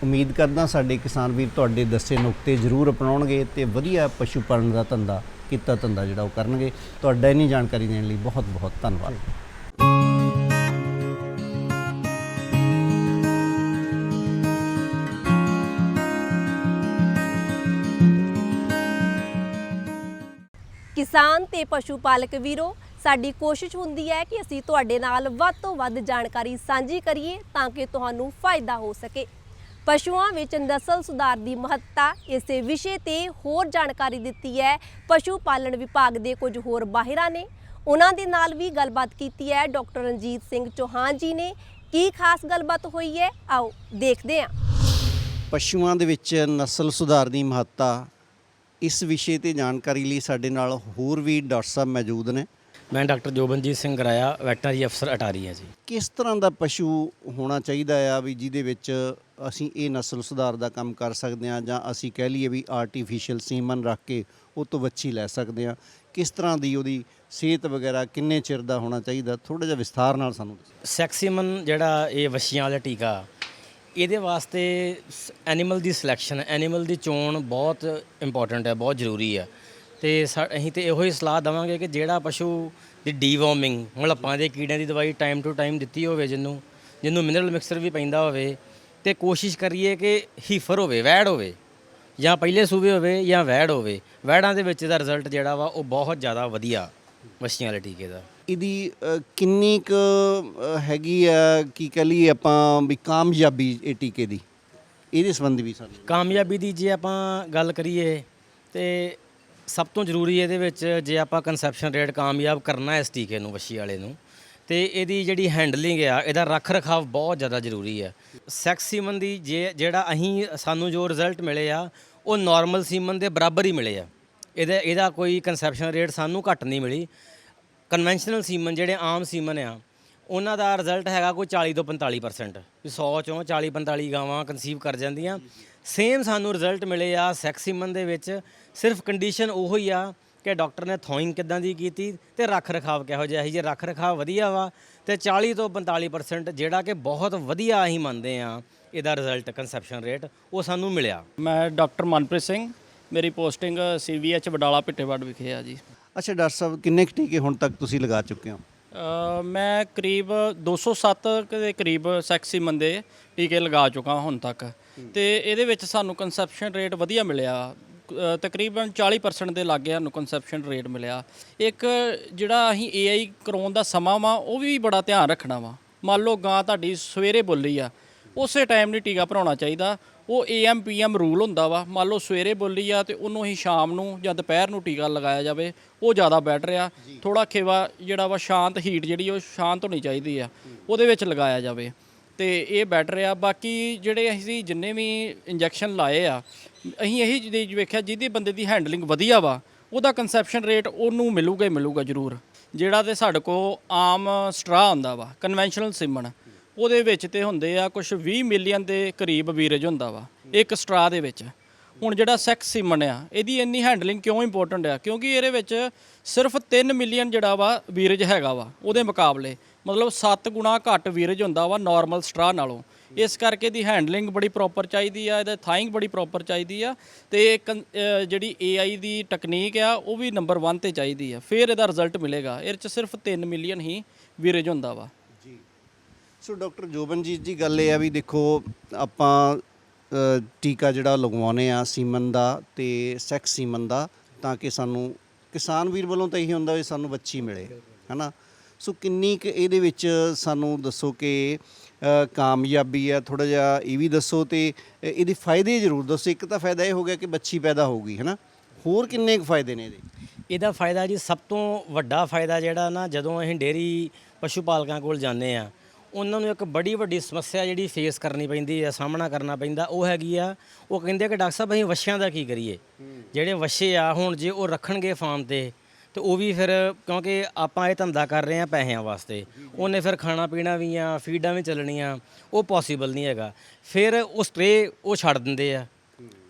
ਉਮੀਦ ਕਰਦਾ ਸਾਡੇ ਕਿਸਾਨ ਵੀਰ ਤੁਹਾਡੇ ਦੱਸੇ ਨੁਕਤੇ ਜ਼ਰੂਰ ਅਪਣਾਉਣਗੇ ਤੇ ਵਧੀਆ ਪਸ਼ੂ ਪਾਲਣ ਦਾ ਧੰਦਾ ਕੀਤਾ ਧੰਦਾ ਜਿਹੜਾ ਉਹ ਕਰਨਗੇ। ਤੁਹਾਡਾ ਇੰਨੀ ਜਾਣਕਾਰੀ ਦੇਣ ਲਈ ਬਹੁਤ ਬਹੁਤ ਧੰਨਵਾਦ। ਕਿਸਾਨ ਤੇ ਪਸ਼ੂ ਪਾਲਕ ਵੀਰੋ, ਸਾਡੀ ਕੋਸ਼ਿਸ਼ ਹੁੰਦੀ ਹੈ ਕਿ ਅਸੀਂ ਤੁਹਾਡੇ ਨਾਲ ਵੱਧ ਤੋਂ ਵੱਧ ਜਾਣਕਾਰੀ ਸਾਂਝੀ ਕਰੀਏ ਤਾਂ ਕਿ ਤੁਹਾਨੂੰ ਫਾਇਦਾ ਹੋ ਸਕੇ। ਪਸ਼ੂਆਂ ਵਿੱਚ ਨਸਲ ਸੁਧਾਰ ਦੀ ਮਹੱਤਤਾ ਇਸੇ ਵਿਸ਼ੇ ਤੇ ਹੋਰ ਜਾਣਕਾਰੀ ਦਿੱਤੀ ਹੈ। ਪਸ਼ੂ ਪਾਲਣ ਵਿਭਾਗ ਦੇ ਕੁਝ ਹੋਰ ਮਾਹਿਰਾਂ ਨੇ। ਉਹਨਾਂ ਦੇ ਨਾਲ ਵੀ ਗੱਲਬਾਤ ਕੀਤੀ ਹੈ। ਡਾਕਟਰ ਰਣਜੀਤ ਸਿੰਘ ਚੌਹਾਨ ਜੀ ਨੇ। ਕੀ ਖਾਸ ਗੱਲਬਾਤ ਹੋਈ ਹੈ? ਆਓ ਦੇਖਦੇ ਹਾਂ। ਪਸ਼ੂਆਂ ਦੇ ਵਿੱਚ ਨਸਲ ਸੁਧਾਰ ਦੀ ਮਹੱਤਤਾ ਇਸ ਵਿਸ਼ੇ ਤੇ ਜਾਣਕਾਰੀ ਲਈ ਸਾਡੇ ਨਾਲ ਹੋਰ ਵੀ ਡਾਕਟਰ ਸਾਹਿਬ ਮੌਜੂਦ ਨੇ। ਮੈਂ ਡਾਕਟਰ ਜੋਬਨਜੀਤ ਸਿੰਘ ਗਰਾਇਆ ਵੈਟਰਨਰੀ ਅਫਸਰ ਅਟਾਰੀ ਹਾਂ ਜੀ। ਕਿਸ ਤਰ੍ਹਾਂ ਦਾ ਪਸ਼ੂ ਹੋਣਾ ਚਾਹੀਦਾ ਆ ਵੀ ਜਿਹਦੇ ਵਿੱਚ ਅਸੀਂ ਇਹ ਨਸਲ ਸੁਧਾਰ ਦਾ ਕੰਮ ਕਰ ਸਕਦੇ ਹਾਂ ਜਾਂ ਅਸੀਂ ਕਹਿ ਲਈਏ ਵੀ ਆਰਟੀਫੀਸ਼ੀਅਲ ਸੀਮਨ ਰੱਖ ਕੇ ਉਹ ਤੋਂ ਵੱਛੀ ਲੈ ਸਕਦੇ ਹਾਂ। ਕਿਸ ਤਰ੍ਹਾਂ ਦੀ ਉਹਦੀ ਸਿਹਤ ਵਗੈਰਾ ਕਿੰਨੇ ਚਿਰ ਦਾ ਹੋਣਾ ਚਾਹੀਦਾ? ਥੋੜਾ ਜਿਹਾ ਵਿਸਥਾਰ ਨਾਲ ਸਾਨੂੰ ਸੈਕਸੀਮਨ ਜਿਹੜਾ ਇਹ ਵੱਛੀਆਂ ਵਾਲਾ ਟੀਕਾ, ਇਹਦੇ ਵਾਸਤੇ ਐਨੀਮਲ ਦੀ ਸਿਲੈਕਸ਼ਨ ਐਨੀਮਲ ਦੀ ਚੋਣ ਬਹੁਤ ਇੰਪੋਰਟੈਂਟ ਹੈ, ਬਹੁਤ ਜ਼ਰੂਰੀ ਹੈ। ਤੇ ਸਾ- ਅਸੀਂ ਤੇ ਇਹੋ ਹੀ ਸਲਾਹ ਦਵਾਂਗੇ ਕਿ ਜਿਹੜਾ ਪਸ਼ੂ ਦੀ ਡੀਵਾਰਮਿੰਗ ਮਲੱਪਾਂ ਦੇ ਕੀੜਿਆਂ ਦੀ ਦਵਾਈ ਟਾਈਮ ਟੂ ਟਾਈਮ ਦਿੱਤੀ ਹੋਵੇ ਜਿਹਨੂੰ ਜਿਹਨੂੰ ਮਿਨਰਲ ਮਿਕਸਚਰ ਵੀ ਪੈਂਦਾ ਹੋਵੇ ਤੇ ਕੋਸ਼ਿਸ਼ ਕਰੀਏ ਕਿ ਹੀਫਰ ਹੋਵੇ ਵੈੜ ਹੋਵੇ ਜਾਂ ਪਹਿਲੇ ਸੂਬੇ ਹੋਵੇ ਜਾਂ ਵੈੜ ਹੋਵੇ। ਵੈੜਾਂ ਦੇ ਵਿੱਚ ਦਾ ਰਿਜ਼ਲਟ ਜਿਹੜਾ ਵਾ ਉਹ ਬਹੁਤ ਜ਼ਿਆਦਾ ਵਧੀਆ ਵਸ਼ੀਆਂ ਵਾਲੇ ਟੀਕੇ ਦਾ। ਇਹਦੀ ਅ, ਕਿੰਨੀ ਕੁ ਅ, ਹੈਗੀ ਆ ਕੀ ਕਹ ਲਈਏ ਆਪਾਂ ਵੀ ਕਾਮਯਾਬੀ ਇਹ ਟੀਕੇ ਦੀ? ਇਹਦੇ ਸੰਬੰਧੀ ਵੀ ਸਾਨੂੰ। ਕਾਮਯਾਬੀ ਦੀ ਜੇ ਆਪਾਂ ਗੱਲ ਕਰੀਏ ਤੇ ਸਭ ਤੋਂ ਜ਼ਰੂਰੀ ਇਹਦੇ ਵਿੱਚ ਜੇ ਆਪਾਂ ਕਨਸੈਪਸ਼ਨ ਰੇਟ ਕਾਮਯਾਬ ਕਰਨਾ ਇਸ ਟੀਕੇ ਨੂੰ ਵੱਛੀ ਵਾਲੇ ਨੂੰ ਤੇ ਇਹਦੀ ਜਿਹੜੀ ਹੈਂਡਲਿੰਗ ਆ, ਇਹਦਾ ਰੱਖ ਰਖਾਵ ਬਹੁਤ ਜ਼ਿਆਦਾ ਜ਼ਰੂਰੀ ਹੈ ਸੈਕਸ ਸੀਮਨ ਦੀ ਜੇ, ਜਿਹੜਾ ਅਸੀਂ ਸਾਨੂੰ ਜੋ ਰਿਜ਼ਲਟ ਮਿਲੇ ਆ, ਉਹ ਨਾਰਮਲ ਸੀਮਨ ਦੇ ਬਰਾਬਰ ਹੀ ਮਿਲੇ ਆ। ਇਹਦਾ ਇਹਦਾ ਕੋਈ ਕਨਸੈਪਸ਼ਨ ਰੇਟ ਸਾਨੂੰ ਘੱਟ ਨਹੀਂ ਮਿਲੀ। ਕਨਵੈਨਸ਼ਨਲ ਸੀਮਨ ਜਿਹੜੇ ਆਮ ਸੀਮਨ ਆ, ਉਹਨਾਂ ਦਾ ਰਿਜ਼ਲਟ ਹੈਗਾ ਕੋਈ 40 ਤੋਂ 45% ਵੀ 100 ਚੋਂ 40 45 ਗਾਵਾਂ ਕਨਸੀਵ ਕਰ ਜਾਂਦੀਆਂ। ਸੇਮ ਸਾਨੂੰ ਰਿਜ਼ਲਟ ਮਿਲੇ ਆ ਸੈਕਸ ਸੀਮਨ ਦੇ ਵਿੱਚ। ਸਿਰਫ ਕੰਡੀਸ਼ਨ ਉਹੋ ਹੀ ਆ ਕਿ ਡਾਕਟਰ ਨੇ ਥੋਇੰਗ ਕਿਦਾਂ ਦੀ ਕੀਤੀ ਤੇ ਰੱਖ ਰਖਾਵ ਕਿਹੋ ਜਿਹਾ ਸੀ? ਜੇ ਰੱਖ ਰਖਾਵ ਵਧੀਆ ਵਾ ਤੇ 40 ਤੋਂ 45% ਜਿਹੜਾ ਕਿ ਬਹੁਤ ਵਧੀਆ ਅਸੀਂ ਮੰਨਦੇ ਆ ਇਹਦਾ ਰਿਜ਼ਲਟ ਕਨਸੈਪਸ਼ਨ ਰੇਟ ਉਹ ਸਾਨੂੰ ਮਿਲਿਆ। ਮੈਂ ਡਾਕਟਰ ਮਨਪ੍ਰੀਤ ਸਿੰਘ ਮੇਰੀ ਪੋਸਟਿੰਗ ਸੀਵੀਐਚ ਬਡਾਲਾ ਪਿੱਟੇਵੜ ਵਿਖੇ ਆ ਜੀ। ਅੱਛਾ ਡਾਕਟਰ ਸਾਹਿਬ ਕਿੰਨੇ ਕੁ ਟੀਕੇ ਹੁਣ ਤੱਕ ਤੁਸੀਂ ਲਗਾ ਚੁੱਕੇ ਹੋ? ਮੈਂ ਕਰੀਬ 207 ਕੁ ਦੇ ਕਰੀਬ ਸੈਕਸੀਮਨ ਦੇ ਟੀਕੇ ਲਗਾ ਚੁੱਕਾ ਹੁਣ ਤੱਕ। ਤੇ ਇਹਦੇ ਵਿੱਚ ਸਾਨੂੰ ਕਨਸੈਪਸ਼ਨ ਰੇਟ ਵਧੀਆ ਮਿਲਿਆ। ਅ, ਤਕਰੀਬਨ 40% ਦੇ ਲਾਗੇ ਸਾਨੂੰ ਕਨਸੈਪਸ਼ਨ ਰੇਟ ਮਿਲਿਆ। ਇੱਕ ਜਿਹੜਾ ਅਸੀਂ ਏਆਈ ਕਰਾਉਣ ਦਾ ਸਮਾਂ ਵਾ ਉਹ ਵੀ ਬੜਾ ਧਿਆਨ ਰੱਖਣਾ ਵਾ। ਮੰਨ ਲਓ ਗਾਂ ਤੁਹਾਡੀ ਸਵੇਰੇ ਬੋਲੀ ਆ ਉਸੇ ਟਾਈਮ ਨਹੀਂ ਟੀਕਾ ਭਰਾਉਣਾ ਚਾਹੀਦਾ। ਉਹ ਏਐਮ ਪੀਐਮ ਰੂਲ ਹੁੰਦਾ ਵਾ। ਮੰਨ ਲਓ ਸਵੇਰੇ ਬੋਲੀ ਆ ਤੇ ਉਹਨੂੰ ਹੀ ਸ਼ਾਮ ਨੂੰ ਜਾਂ ਦੁਪਹਿਰ ਨੂੰ ਟੀਕਾ ਲਗਾਇਆ ਜਾਵੇ ਉਹ ਜ਼ਿਆਦਾ ਬੈਟਰ ਆ। ਥੋੜਾ ਖੇਵਾ ਜਿਹੜਾ ਵਾ ਸ਼ਾਂਤ ਹੀਟ ਜਿਹੜੀ ਉਹ ਸ਼ਾਂਤ ਹੋਣੀ ਚਾਹੀਦੀ ਆ। ਉਹਦੇ ਵਿੱਚ ਲਗਾਇਆ ਜਾਵੇ। ਤੇ ਇਹ ਬੈਟਰ ਆ। ਬਾਕੀ ਜਿਹੜੇ ਅਸੀਂ ਜਿੰਨੇ ਵੀ ਇੰਜੈਕਸ਼ਨ ਲਾਏ ਆ ਅਸੀਂ ਇਹੀ ਚੀਜ਼ ਵੇਖਿਆ ਜਿਹਦੀ ਬੰਦੇ ਦੀ ਹੈਂਡਲਿੰਗ ਵਧੀਆ ਵਾ, ਉਹਦਾ ਕਨਸੈਪਸ਼ਨ ਰੇਟ ਉਹਨੂੰ ਮਿਲੂਗਾ ਹੀ ਮਿਲੂਗਾ ਜ਼ਰੂਰ। ਜਿਹੜਾ ਤੇ ਸਾਡੇ ਕੋ ਆਮ ਸਟਰਾ ਹੁੰਦਾ ਵਾ ਕਨਵੈਨਸ਼ਨਲ ਸਿਮਨ, ਉਹਦੇ ਵਿੱਚ ਤੇ ਹੁੰਦੇ ਆ ਕੁਝ 20 ਮਿਲੀਅਨ ਦੇ ਕਰੀਬ ਵੀਰਜ ਹੁੰਦਾ ਵਾ, ਇੱਕ ਸਟਰਾ ਦੇ ਵਿੱਚ। ਹੁਣ ਜਿਹੜਾ ਸੈਕਸ ਸੀਮਨ ਆ, ਇਹਦੀ ਇੰਨੀ ਹੈਂਡਲਿੰਗ ਕਿਉਂ ਇੰਪੋਰਟੈਂਟ ਆ? ਕਿਉਂਕਿ ਇਹਦੇ ਵਿੱਚ ਸਿਰਫ 3 ਮਿਲੀਅਨ ਜਿਹੜਾ ਵਾ ਵੀਰਜ ਹੈਗਾ ਵਾ, ਉਹਦੇ ਮੁਕਾਬਲੇ। ਮਤਲਬ 7 ਗੁਣਾ ਘੱਟ ਵੀਰਜ ਹੁੰਦਾ ਵਾ ਨਾਰਮਲ ਸਟਰਾ ਨਾਲੋਂ। ਇਸ ਕਰਕੇ ਦੀ ਹੈਂਡਲਿੰਗ ਬੜੀ ਪ੍ਰੋਪਰ ਚਾਹੀਦੀ ਆ ਇਹਦਾ ਥਾਈਂਗ ਬੜੀ ਪ੍ਰੋਪਰ ਚਾਹੀਦੀ ਆ ਤੇ ਕੰ ਅਹ ਜਿਹੜੀ AI ਦੀ ਟੈਕਨੀਕ ਆ ਉਹ ਵੀ ਨੰਬਰ 1 ਤੇ ਚਾਹੀਦੀ ਆ। ਫਿਰ ਇਹਦਾ ਰਿਜ਼ਲਟ ਮਿਲੇਗਾ। ਇਹਦੇ ਚ ਸਿਰਫ 3 ਮਿਲੀਅਨ ਹੀ ਵੀਰੇਜ ਹੁੰਦਾ ਵਾ। ਸੋ ਡਾਕਟਰ ਜੋਬਨਜੀਤ ਜੀ ਗੱਲ ਇਹ ਆ ਵੀ ਦੇਖੋ ਆਪਾਂ ਅ, ਟੀਕਾ ਜਿਹੜਾ ਲਗਵਾਉਨੇ ਆ ਸੀਮਨ ਦਾ ਤੇ ਸੈਕਸ ਸੀਮਨ ਦਾ ਤਾਂ ਕਿ ਸਾਨੂੰ ਕਿਸਾਨ ਵੀਰ ਵੱਲੋਂ ਤਾਂ ਇਹੀ ਹੁੰਦਾ ਵੀ ਸਾਨੂੰ ਬੱਚੀ ਮਿਲੇ ਹਨਾ? ਸੋ ਕਿੰਨੀ ਕੁ ਇਹਦੇ ਵਿੱਚ ਸਾਨੂੰ ਦੱਸੋ ਕਿ ਕਾਮਯਾਬੀ ਆ ਥੋੜਾ ਜਿਹਾ ਇਹ ਵੀ ਦੱਸੋ ਤੇ ਇਹਦੇ ਫਾਇਦੇ ਜ਼ਰੂਰ ਦੱਸੋ। ਇੱਕ ਤਾਂ ਫਾਇਦਾ ਇਹ ਹੋ ਗਿਆ ਕਿ ਬੱਚੀ ਪੈਦਾ ਹੋਊਗੀ ਹਨਾ? ਹੋਰ ਕਿੰਨੇ ਕੁ ਫਾਇਦੇ ਨੇ ਇਹਦੇ? ਇਹਦਾ ਫਾਇਦਾ ਜੀ ਸਭ ਤੋਂ ਵੱਡਾ ਫਾਇਦਾ ਜਿਹੜਾ ਨਾ ਜਦੋਂ ਅਸੀਂ ਡੇਰੀ ਪਸ਼ੂ ਪਾਲਕਾਂ ਕੋਲ ਜਾਂਦੇ ਆ ਉਹਨਾਂ ਨੂੰ ਇੱਕ ਬੜੀ ਵੱਡੀ ਸਮੱਸਿਆ ਜਿਹੜੀ ਫੇਸ ਕਰਨੀ ਪੈਂਦੀ ਹੈ ਸਾਹਮਣਾ ਕਰਨਾ ਪੈਂਦਾ ਉਹ ਹੈਗੀ ਆ ਉਹ ਕਹਿੰਦੇ ਕਿ ਡਾਕਟਰ ਸਾਹਿਬ ਅਸੀਂ ਵਸ਼ਿਆਂ ਦਾ ਕੀ ਕਰੀਏ? ਜਿਹੜੇ ਵਸ਼ੇ ਆ ਹੁਣ ਜੇ ਉਹ ਰੱਖਣਗੇ ਫਾਰਮ ਤੇ ਤੇ ਉਹ ਵੀ ਫਿਰ ਕਿਉਂਕਿ ਆਪਾਂ ਇਹ ਧੰਦਾ ਕਰ ਰਹੇ ਆ ਪੈਸਿਆਂ ਵਾਸਤੇ। ਉਹਨੇ ਫਿਰ ਖਾਣਾ ਪੀਣਾ ਵੀ ਆ ਫੀਡਾਂ ਵੀ ਚੱਲਣੀਆਂ, ਉਹ ਪੋਸੀਬਲ ਨਹੀਂ ਹੈਗਾ। ਫਿਰ ਉਹ ਸਟ੍ਰੇ ਉਹ ਛੱਡ ਦਿੰਦੇ ਆ।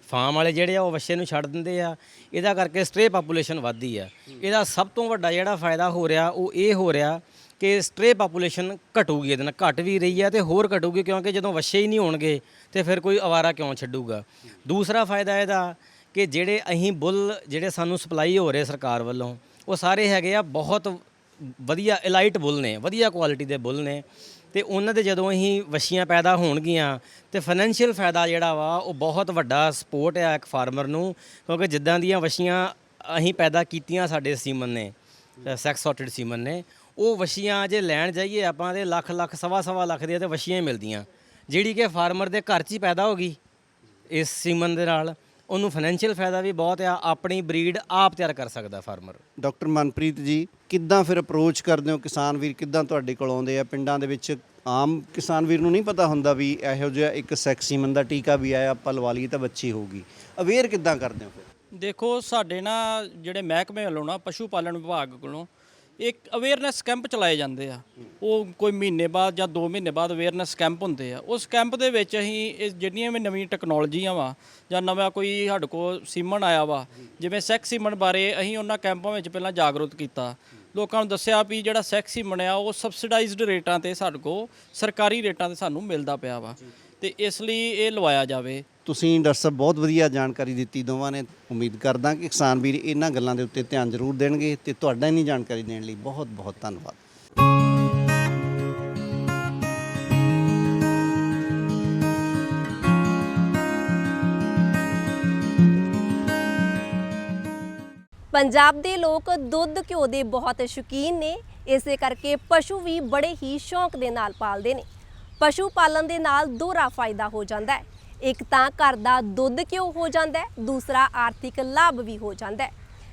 ਫਾਰਮ ਵਾਲੇ ਜਿਹੜੇ ਆ, ਉਹ ਵੱਛੇ ਨੂੰ ਛੱਡ ਦਿੰਦੇ ਆ। ਇਹਦਾ ਕਰਕੇ ਸਟ੍ਰੇ ਪਾਪੂਲੇਸ਼ਨ ਵੱਧਦੀ ਆ। ਇਹਦਾ ਸਭ ਤੋਂ ਵੱਡਾ ਜਿਹੜਾ ਫਾਇਦਾ ਹੋ ਰਿਹਾ, ਉਹ ਇਹ ਹੋ ਰਿਹਾ ਕਿ ਸਟ੍ਰੇ ਪਾਪੂਲੇਸ਼ਨ ਘਟੂਗੀ ਇਹਦੇ ਨਾਲ। ਘਟ ਵੀ ਰਹੀ ਹੈ ਤੇ ਹੋਰ ਘਟੂਗੀ ਕਿਉਂਕਿ ਜਦੋਂ ਵੱਛੇ ਹੀ ਨਹੀਂ ਹੋਣਗੇ, ਤੇ ਫਿਰ ਕੋਈ ਅਵਾਰਾ ਕਿਉਂ ਛੱਡੂਗਾ? ਦੂਸਰਾ ਫਾਇਦਾ ਇਹਦਾ ਕਿ ਜਿਹੜੇ ਅਸੀਂ ਬੁੱਲ, ਜਿਹੜੇ ਸਾਨੂੰ ਸਪਲਾਈ ਹੋ ਰਹੇ ਸਰਕਾਰ ਵੱਲੋਂ ਉਹ ਸਾਰੇ ਹੈਗੇ ਆ, ਬਹੁਤ ਵਧੀਆ ਇਲਾਈਟ ਬੁੱਲ ਨੇ, ਵਧੀਆ ਕੁਆਲਿਟੀ ਦੇ ਬੁੱਲ ਨੇ। ਤੇ ਉਹਨਾਂ ਦੇ ਜਦੋਂ ਅਸੀਂ ਵਸ਼ੀਆਂ ਪੈਦਾ ਹੋਣਗੀਆਂ ਤੇ ਫਾਈਨੈਂਸ਼ੀਅਲ ਫਾਇਦਾ ਜਿਹੜਾ ਵਾ, ਉਹ ਬਹੁਤ ਵੱਡਾ ਸਪੋਰਟ ਆ ਇੱਕ ਫਾਰਮਰ ਨੂੰ, ਕਿਉਂਕਿ ਜਿੱਦਾਂ ਦੀਆਂ ਵਸ਼ੀਆਂ ਅਸੀਂ ਪੈਦਾ ਕੀਤੀਆਂ ਸਾਡੇ ਸੀਮਨ ਨੇ ਸੈਕਸ ਸੌਰਟਡ ਸੀਮਨ ਨੇ, ਉਹ ਵਸ਼ੀਆਂ ਜੇ ਲੈਣ ਜਾਈਏ ਆਪਾਂ ਤੇ ਲੱਖ ਲੱਖ, ਸਵਾ ਸਵਾ ਲੱਖ ਦੀਆਂ ਤੇ ਵਸ਼ੀਆਂ ਹੀ ਮਿਲਦੀਆਂ। ਜਿਹੜੀ ਕਿ ਫਾਰਮਰ ਦੇ ਘਰ 'ਚ ਹੀ ਪੈਦਾ ਹੋ ਗਈ ਇਸ ਸੀਮਨ ਦੇ ਨਾਲ। ਉਹਨੂੰ ਫਾਈਨੈਂਸ਼ੀਅਲ ਫਾਇਦਾ ਵੀ ਬਹੁਤ ਆ ਆਪਣੀ ਬਰੀਡ ਆਪ ਤਿਆਰ ਕਰ ਸਕਦਾ ਫਾਰਮਰ ਡਾਕਟਰ ਮਨਪ੍ਰੀਤ ਜੀ ਕਿੱਦਾਂ ਫਿਰ ਅਪਰੋਚ ਕਰਦੇ ਹੋ ਕਿਸਾਨ ਵੀਰ? ਕਿੱਦਾਂ ਤੁਹਾਡੇ ਕੋਲ ਆਉਂਦੇ ਆ? ਪਿੰਡਾਂ ਦੇ ਵਿੱਚ ਆਮ ਕਿਸਾਨ ਵੀਰ ਨੂੰ ਨਹੀਂ ਪਤਾ ਹੁੰਦਾ ਵੀ ਇਹੋ ਜਿਹਾ ਇੱਕ ਸੈਕਸੀਮਨ ਦਾ ਟੀਕਾ ਵੀ ਆਇਆ ਆਪਾਂ ਲਵਾ ਲਈਏ ਤਾਂ ਬੱਚੀ ਹੋਊਗੀ। ਅਵੇਅਰ ਕਿੱਦਾਂ ਕਰਦੇ ਹੋ ਫਿਰ? ਦੇਖੋ ਸਾਡੇ ਨਾ ਜਿਹੜੇ ਮਹਿਕਮੇ ਵੱਲੋਂ ਨਾ ਪਸ਼ੂ ਪਾਲਣ ਵਿਭਾਗ ਕੋਲੋਂ ਇੱਕ ਅਵੇਅਰਨੈਸ ਕੈਂਪ ਚਲਾਏ ਜਾਂਦੇ ਆ। ਉਹ ਕੋਈ ਮਹੀਨੇ ਬਾਅਦ ਜਾਂ 2 ਮਹੀਨੇ ਬਾਅਦ ਅਵੇਅਰਨੈਸ ਕੈਂਪ ਹੁੰਦੇ ਆ। ਉਸ ਕੈਂਪ ਦੇ ਵਿੱਚ ਅਸੀਂ ਇਹ ਜਿਹੜੀਆਂ ਵੀ ਨਵੀਂ ਟੈਕਨੋਲੋਜੀਆਂ ਵਾ, ਜਾਂ ਨਵਾਂ ਕੋਈ ਸਾਡੇ ਕੋਲ ਸੀਮਨ ਆਇਆ ਵਾ, ਜਿਵੇਂ ਸੈਕਸ ਸੀਮਨ ਬਾਰੇ ਅਸੀਂ ਉਹਨਾਂ ਕੈਂਪਾਂ ਵਿੱਚ ਪਹਿਲਾਂ ਜਾਗਰੂਕ ਕੀਤਾ। ਲੋਕਾਂ ਨੂੰ ਦੱਸਿਆ ਵੀ ਜਿਹੜਾ ਸੈਕਸ ਸੀਮਨ ਆ, ਉਹ ਸਬਸਿਡਾਈਜ਼ਡ ਰੇਟਾਂ ਤੇ ਸਾਡੇ ਕੋਲ ਸਰਕਾਰੀ ਰੇਟਾਂ ਤੇ ਸਾਨੂੰ ਮਿਲਦਾ ਪਿਆ ਵਾ। ਤੇ ਇਸ ਲਈ ਇਹ ਲਵਾਇਆ ਜਾਵੇ। ਤੁਸੀਂ ਡਾਕਟਰ ਸਾਹਿਬ ਬਹੁਤ ਵਧੀਆ ਜਾਣਕਾਰੀ ਦਿੱਤੀ ਦੋਵਾਂ ਨੇ ਉਮੀਦ ਕਰਦਾ ਕਿ ਕਿਸਾਨ ਵੀਰ ਇਹਨਾਂ ਗੱਲਾਂ ਦੇ ਉੱਤੇ ਧਿਆਨ ਜ਼ਰੂਰ ਦੇਣਗੇ ਤੇ ਤੁਹਾਡਾ ਇੰਨੀ ਜਾਣਕਾਰੀ ਦੇਣ ਲਈ ਬਹੁਤ ਬਹੁਤ ਧੰਨਵਾਦ। ਪੰਜਾਬ ਦੇ ਲੋਕ ਦੁੱਧ ਘਿਓ ਦੇ ਬਹੁਤ ਸ਼ੌਕੀਨ ਨੇ। ਇਸੇ ਕਰਕੇ ਪਸ਼ੂ ਵੀ ਬੜੇ ਹੀ ਸ਼ੌਂਕ ਦੇ ਨਾਲ ਪਾਲਦੇ ਨੇ। ਪਸ਼ੂ ਪਾਲਣ ਦੇ ਨਾਲ ਦੋਹਰਾ ਫਾਇਦਾ ਹੋ ਜਾਂਦਾ ਹੈ। ਇੱਕ ਤਾਂ ਘਰ ਦਾ ਦੁੱਧ ਘਿਓ ਹੋ ਜਾਂਦਾ ਹੈ, ਦੂਸਰਾ ਆਰਥਿਕ ਲਾਭ ਵੀ ਹੋ ਜਾਂਦਾ ਹੈ।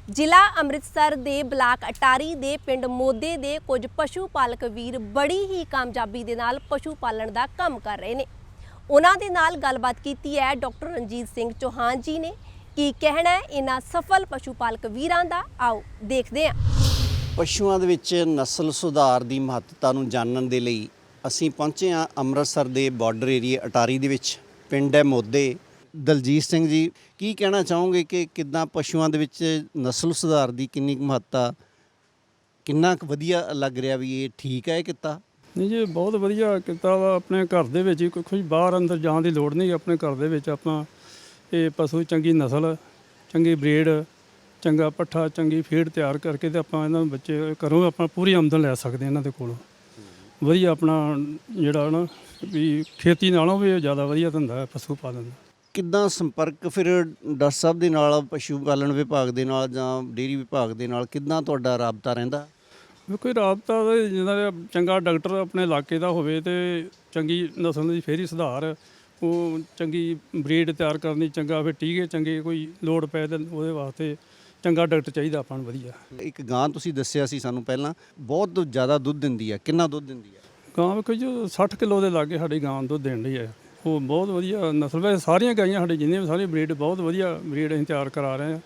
ਜ਼ਿਲ੍ਹਾ ਅੰਮ੍ਰਿਤਸਰ ਦੇ ਬਲਾਕ ਅਟਾਰੀ ਦੇ ਪਿੰਡ ਮੋਦੇ ਦੇ ਕੁਝ ਪਸ਼ੂ ਪਾਲਕ ਵੀਰ ਬੜੀ ਹੀ ਕਾਮਯਾਬੀ ਦੇ ਨਾਲ ਪਸ਼ੂ ਪਾਲਣ ਦਾ ਕੰਮ ਕਰ ਰਹੇ ਨੇ। ਉਹਨਾਂ ਦੇ ਨਾਲ ਗੱਲਬਾਤ ਕੀਤੀ ਹੈ ਡਾਕਟਰ ਰਣਜੀਤ ਸਿੰਘ ਚੌਹਾਨ ਜੀ ਨੇ। ਕੀ ਕਹਿਣਾ ਹੈ ਇਹਨਾਂ ਸਫਲ ਪਸ਼ੂ ਪਾਲਕ ਵੀਰਾਂ ਦਾ? ਆਓ ਦੇਖਦੇ ਹਾਂ। ਪਸ਼ੂਆਂ ਦੇ ਵਿੱਚ ਨਸਲ ਸੁਧਾਰ ਦੀ ਮਹੱਤਤਾ ਨੂੰ ਜਾਣਨ ਦੇ ਲਈ ਅਸੀਂ ਪਹੁੰਚੇ ਹਾਂ ਅੰਮ੍ਰਿਤਸਰ ਦੇ ਬਾਰਡਰ ਏਰੀਆ ਅਟਾਰੀ ਦੇ ਵਿੱਚ, ਪਿੰਡ ਹੈ ਮੋਦੇ। ਦਲਜੀਤ ਸਿੰਘ ਜੀ, ਕੀ ਕਹਿਣਾ ਚਾਹੋਗੇ ਕਿ ਕਿੱਦਾਂ ਪਸ਼ੂਆਂ ਦੇ ਵਿੱਚ ਨਸਲ ਸੁਧਾਰ ਦੀ ਕਿੰਨੀ ਕੁ ਮਹੱਤਤਾ? ਕਿੰਨਾ ਕੁ ਵਧੀਆ ਲੱਗ ਰਿਹਾ ਵੀ ਇਹ ਠੀਕ ਹੈ ਇਹ ਕਿੱਤਾ? ਨਹੀਂ ਜੀ, ਬਹੁਤ ਵਧੀਆ ਕਿੱਤਾ ਵਾ, ਆਪਣੇ ਘਰ ਦੇ ਵਿੱਚ ਹੀ ਕੋਈ ਕੁਝ ਬਾਹਰ ਅੰਦਰ ਜਾਣ ਦੀ ਲੋੜ ਨਹੀਂ, ਆਪਣੇ ਘਰ ਦੇ ਵਿੱਚ ਆਪਾਂ ਇਹ ਪਸ਼ੂ ਚੰਗੀ ਨਸਲ, ਚੰਗੀ ਬਰੀਡ, ਚੰਗਾ ਪੱਠਾ, ਚੰਗੀ ਫੀਡ ਤਿਆਰ ਕਰਕੇ ਤੇ ਆਪਾਂ ਇਹਨਾਂ ਨੂੰ ਬੱਚੇ ਘਰੋਂ ਆਪਾਂ ਪੂਰੀ ਆਮਦਨ ਲੈ ਸਕਦੇ ਇਹਨਾਂ ਦੇ ਕੋਲੋਂ। ਵਧੀਆ ਆਪਣਾ ਜਿਹੜਾ ਨਾ ਵੀ ਖੇਤੀ ਨਾਲੋਂ ਵੀ ਜ਼ਿਆਦਾ ਵਧੀਆ ਧੰਦਾ ਹੈ ਪਸ਼ੂ ਪਾਲਣ ਦਾ। ਕਿੱਦਾਂ ਸੰਪਰਕ ਫਿਰ ਡਾਕਟਰ ਸਾਹਿਬ ਦੇ ਨਾਲ ਪਸ਼ੂ ਪਾਲਣ ਵਿਭਾਗ ਦੇ ਨਾਲ ਜਾਂ ਡੇਅਰੀ ਵਿਭਾਗ ਦੇ ਨਾਲ ਕਿੱਦਾਂ ਤੁਹਾਡਾ ਰਾਬਤਾ ਰਹਿੰਦਾ? ਕੋਈ ਰਾਬਤਾ ਦਾ ਜਿਹਨਾਂ ਦਾ ਚੰਗਾ ਡਾਕਟਰ ਆਪਣੇ ਇਲਾਕੇ ਦਾ ਹੋਵੇ ਤੇ ਚੰਗੀ ਨਸਲ ਦੀ ਫੇਰੀ ਸੁਧਾਰ ਉਹ ਚੰਗੀ ਬਰੀਡ ਤਿਆਰ ਕਰਨੀ ਚੰਗਾ ਫਿਰ ਟੀਕੇ ਚੰਗੇ ਕੋਈ ਲੋੜ ਪੈ ਤੇ ਉਹਦੇ ਵਾਸਤੇ ਚੰਗਾ ਡਾਕਟਰ ਚਾਹੀਦਾ ਆਪਾਂ ਨੂੰ ਵਧੀਆ। ਇੱਕ ਗਾਂ ਤੁਸੀਂ ਦੱਸਿਆ ਸੀ ਸਾਨੂੰ ਪਹਿਲਾਂ ਬਹੁਤ ਜ਼ਿਆਦਾ ਦੁੱਧ ਦਿੰਦੀ ਹੈ। ਕਿੰਨਾ ਦੁੱਧ ਦਿੰਦੀ ਹੈ? ਗਾਂ ਵੇਖੋ ਜੋ 60 ਕਿਲੋ ਦੇ ਲਾਗੇ ਸਾਡੀ ਗਾਂ ਦੁੱਧ ਦੇਣ ਲਈ ਹੈ। ਉਹ ਬਹੁਤ ਵਧੀਆ ਨਸਲ ਵੈਸੇ ਸਾਰੀਆਂ ਗਾਈਆਂ ਸਾਡੇ ਜਿੰਨੀਆਂ ਵੀ ਸਾਰੀ ਬਰੀਡ ਬਹੁਤ ਵਧੀਆ ਬਰੀਡ ਅਸੀਂ ਤਿਆਰ ਕਰਾ ਰਹੇ ਹਾਂ।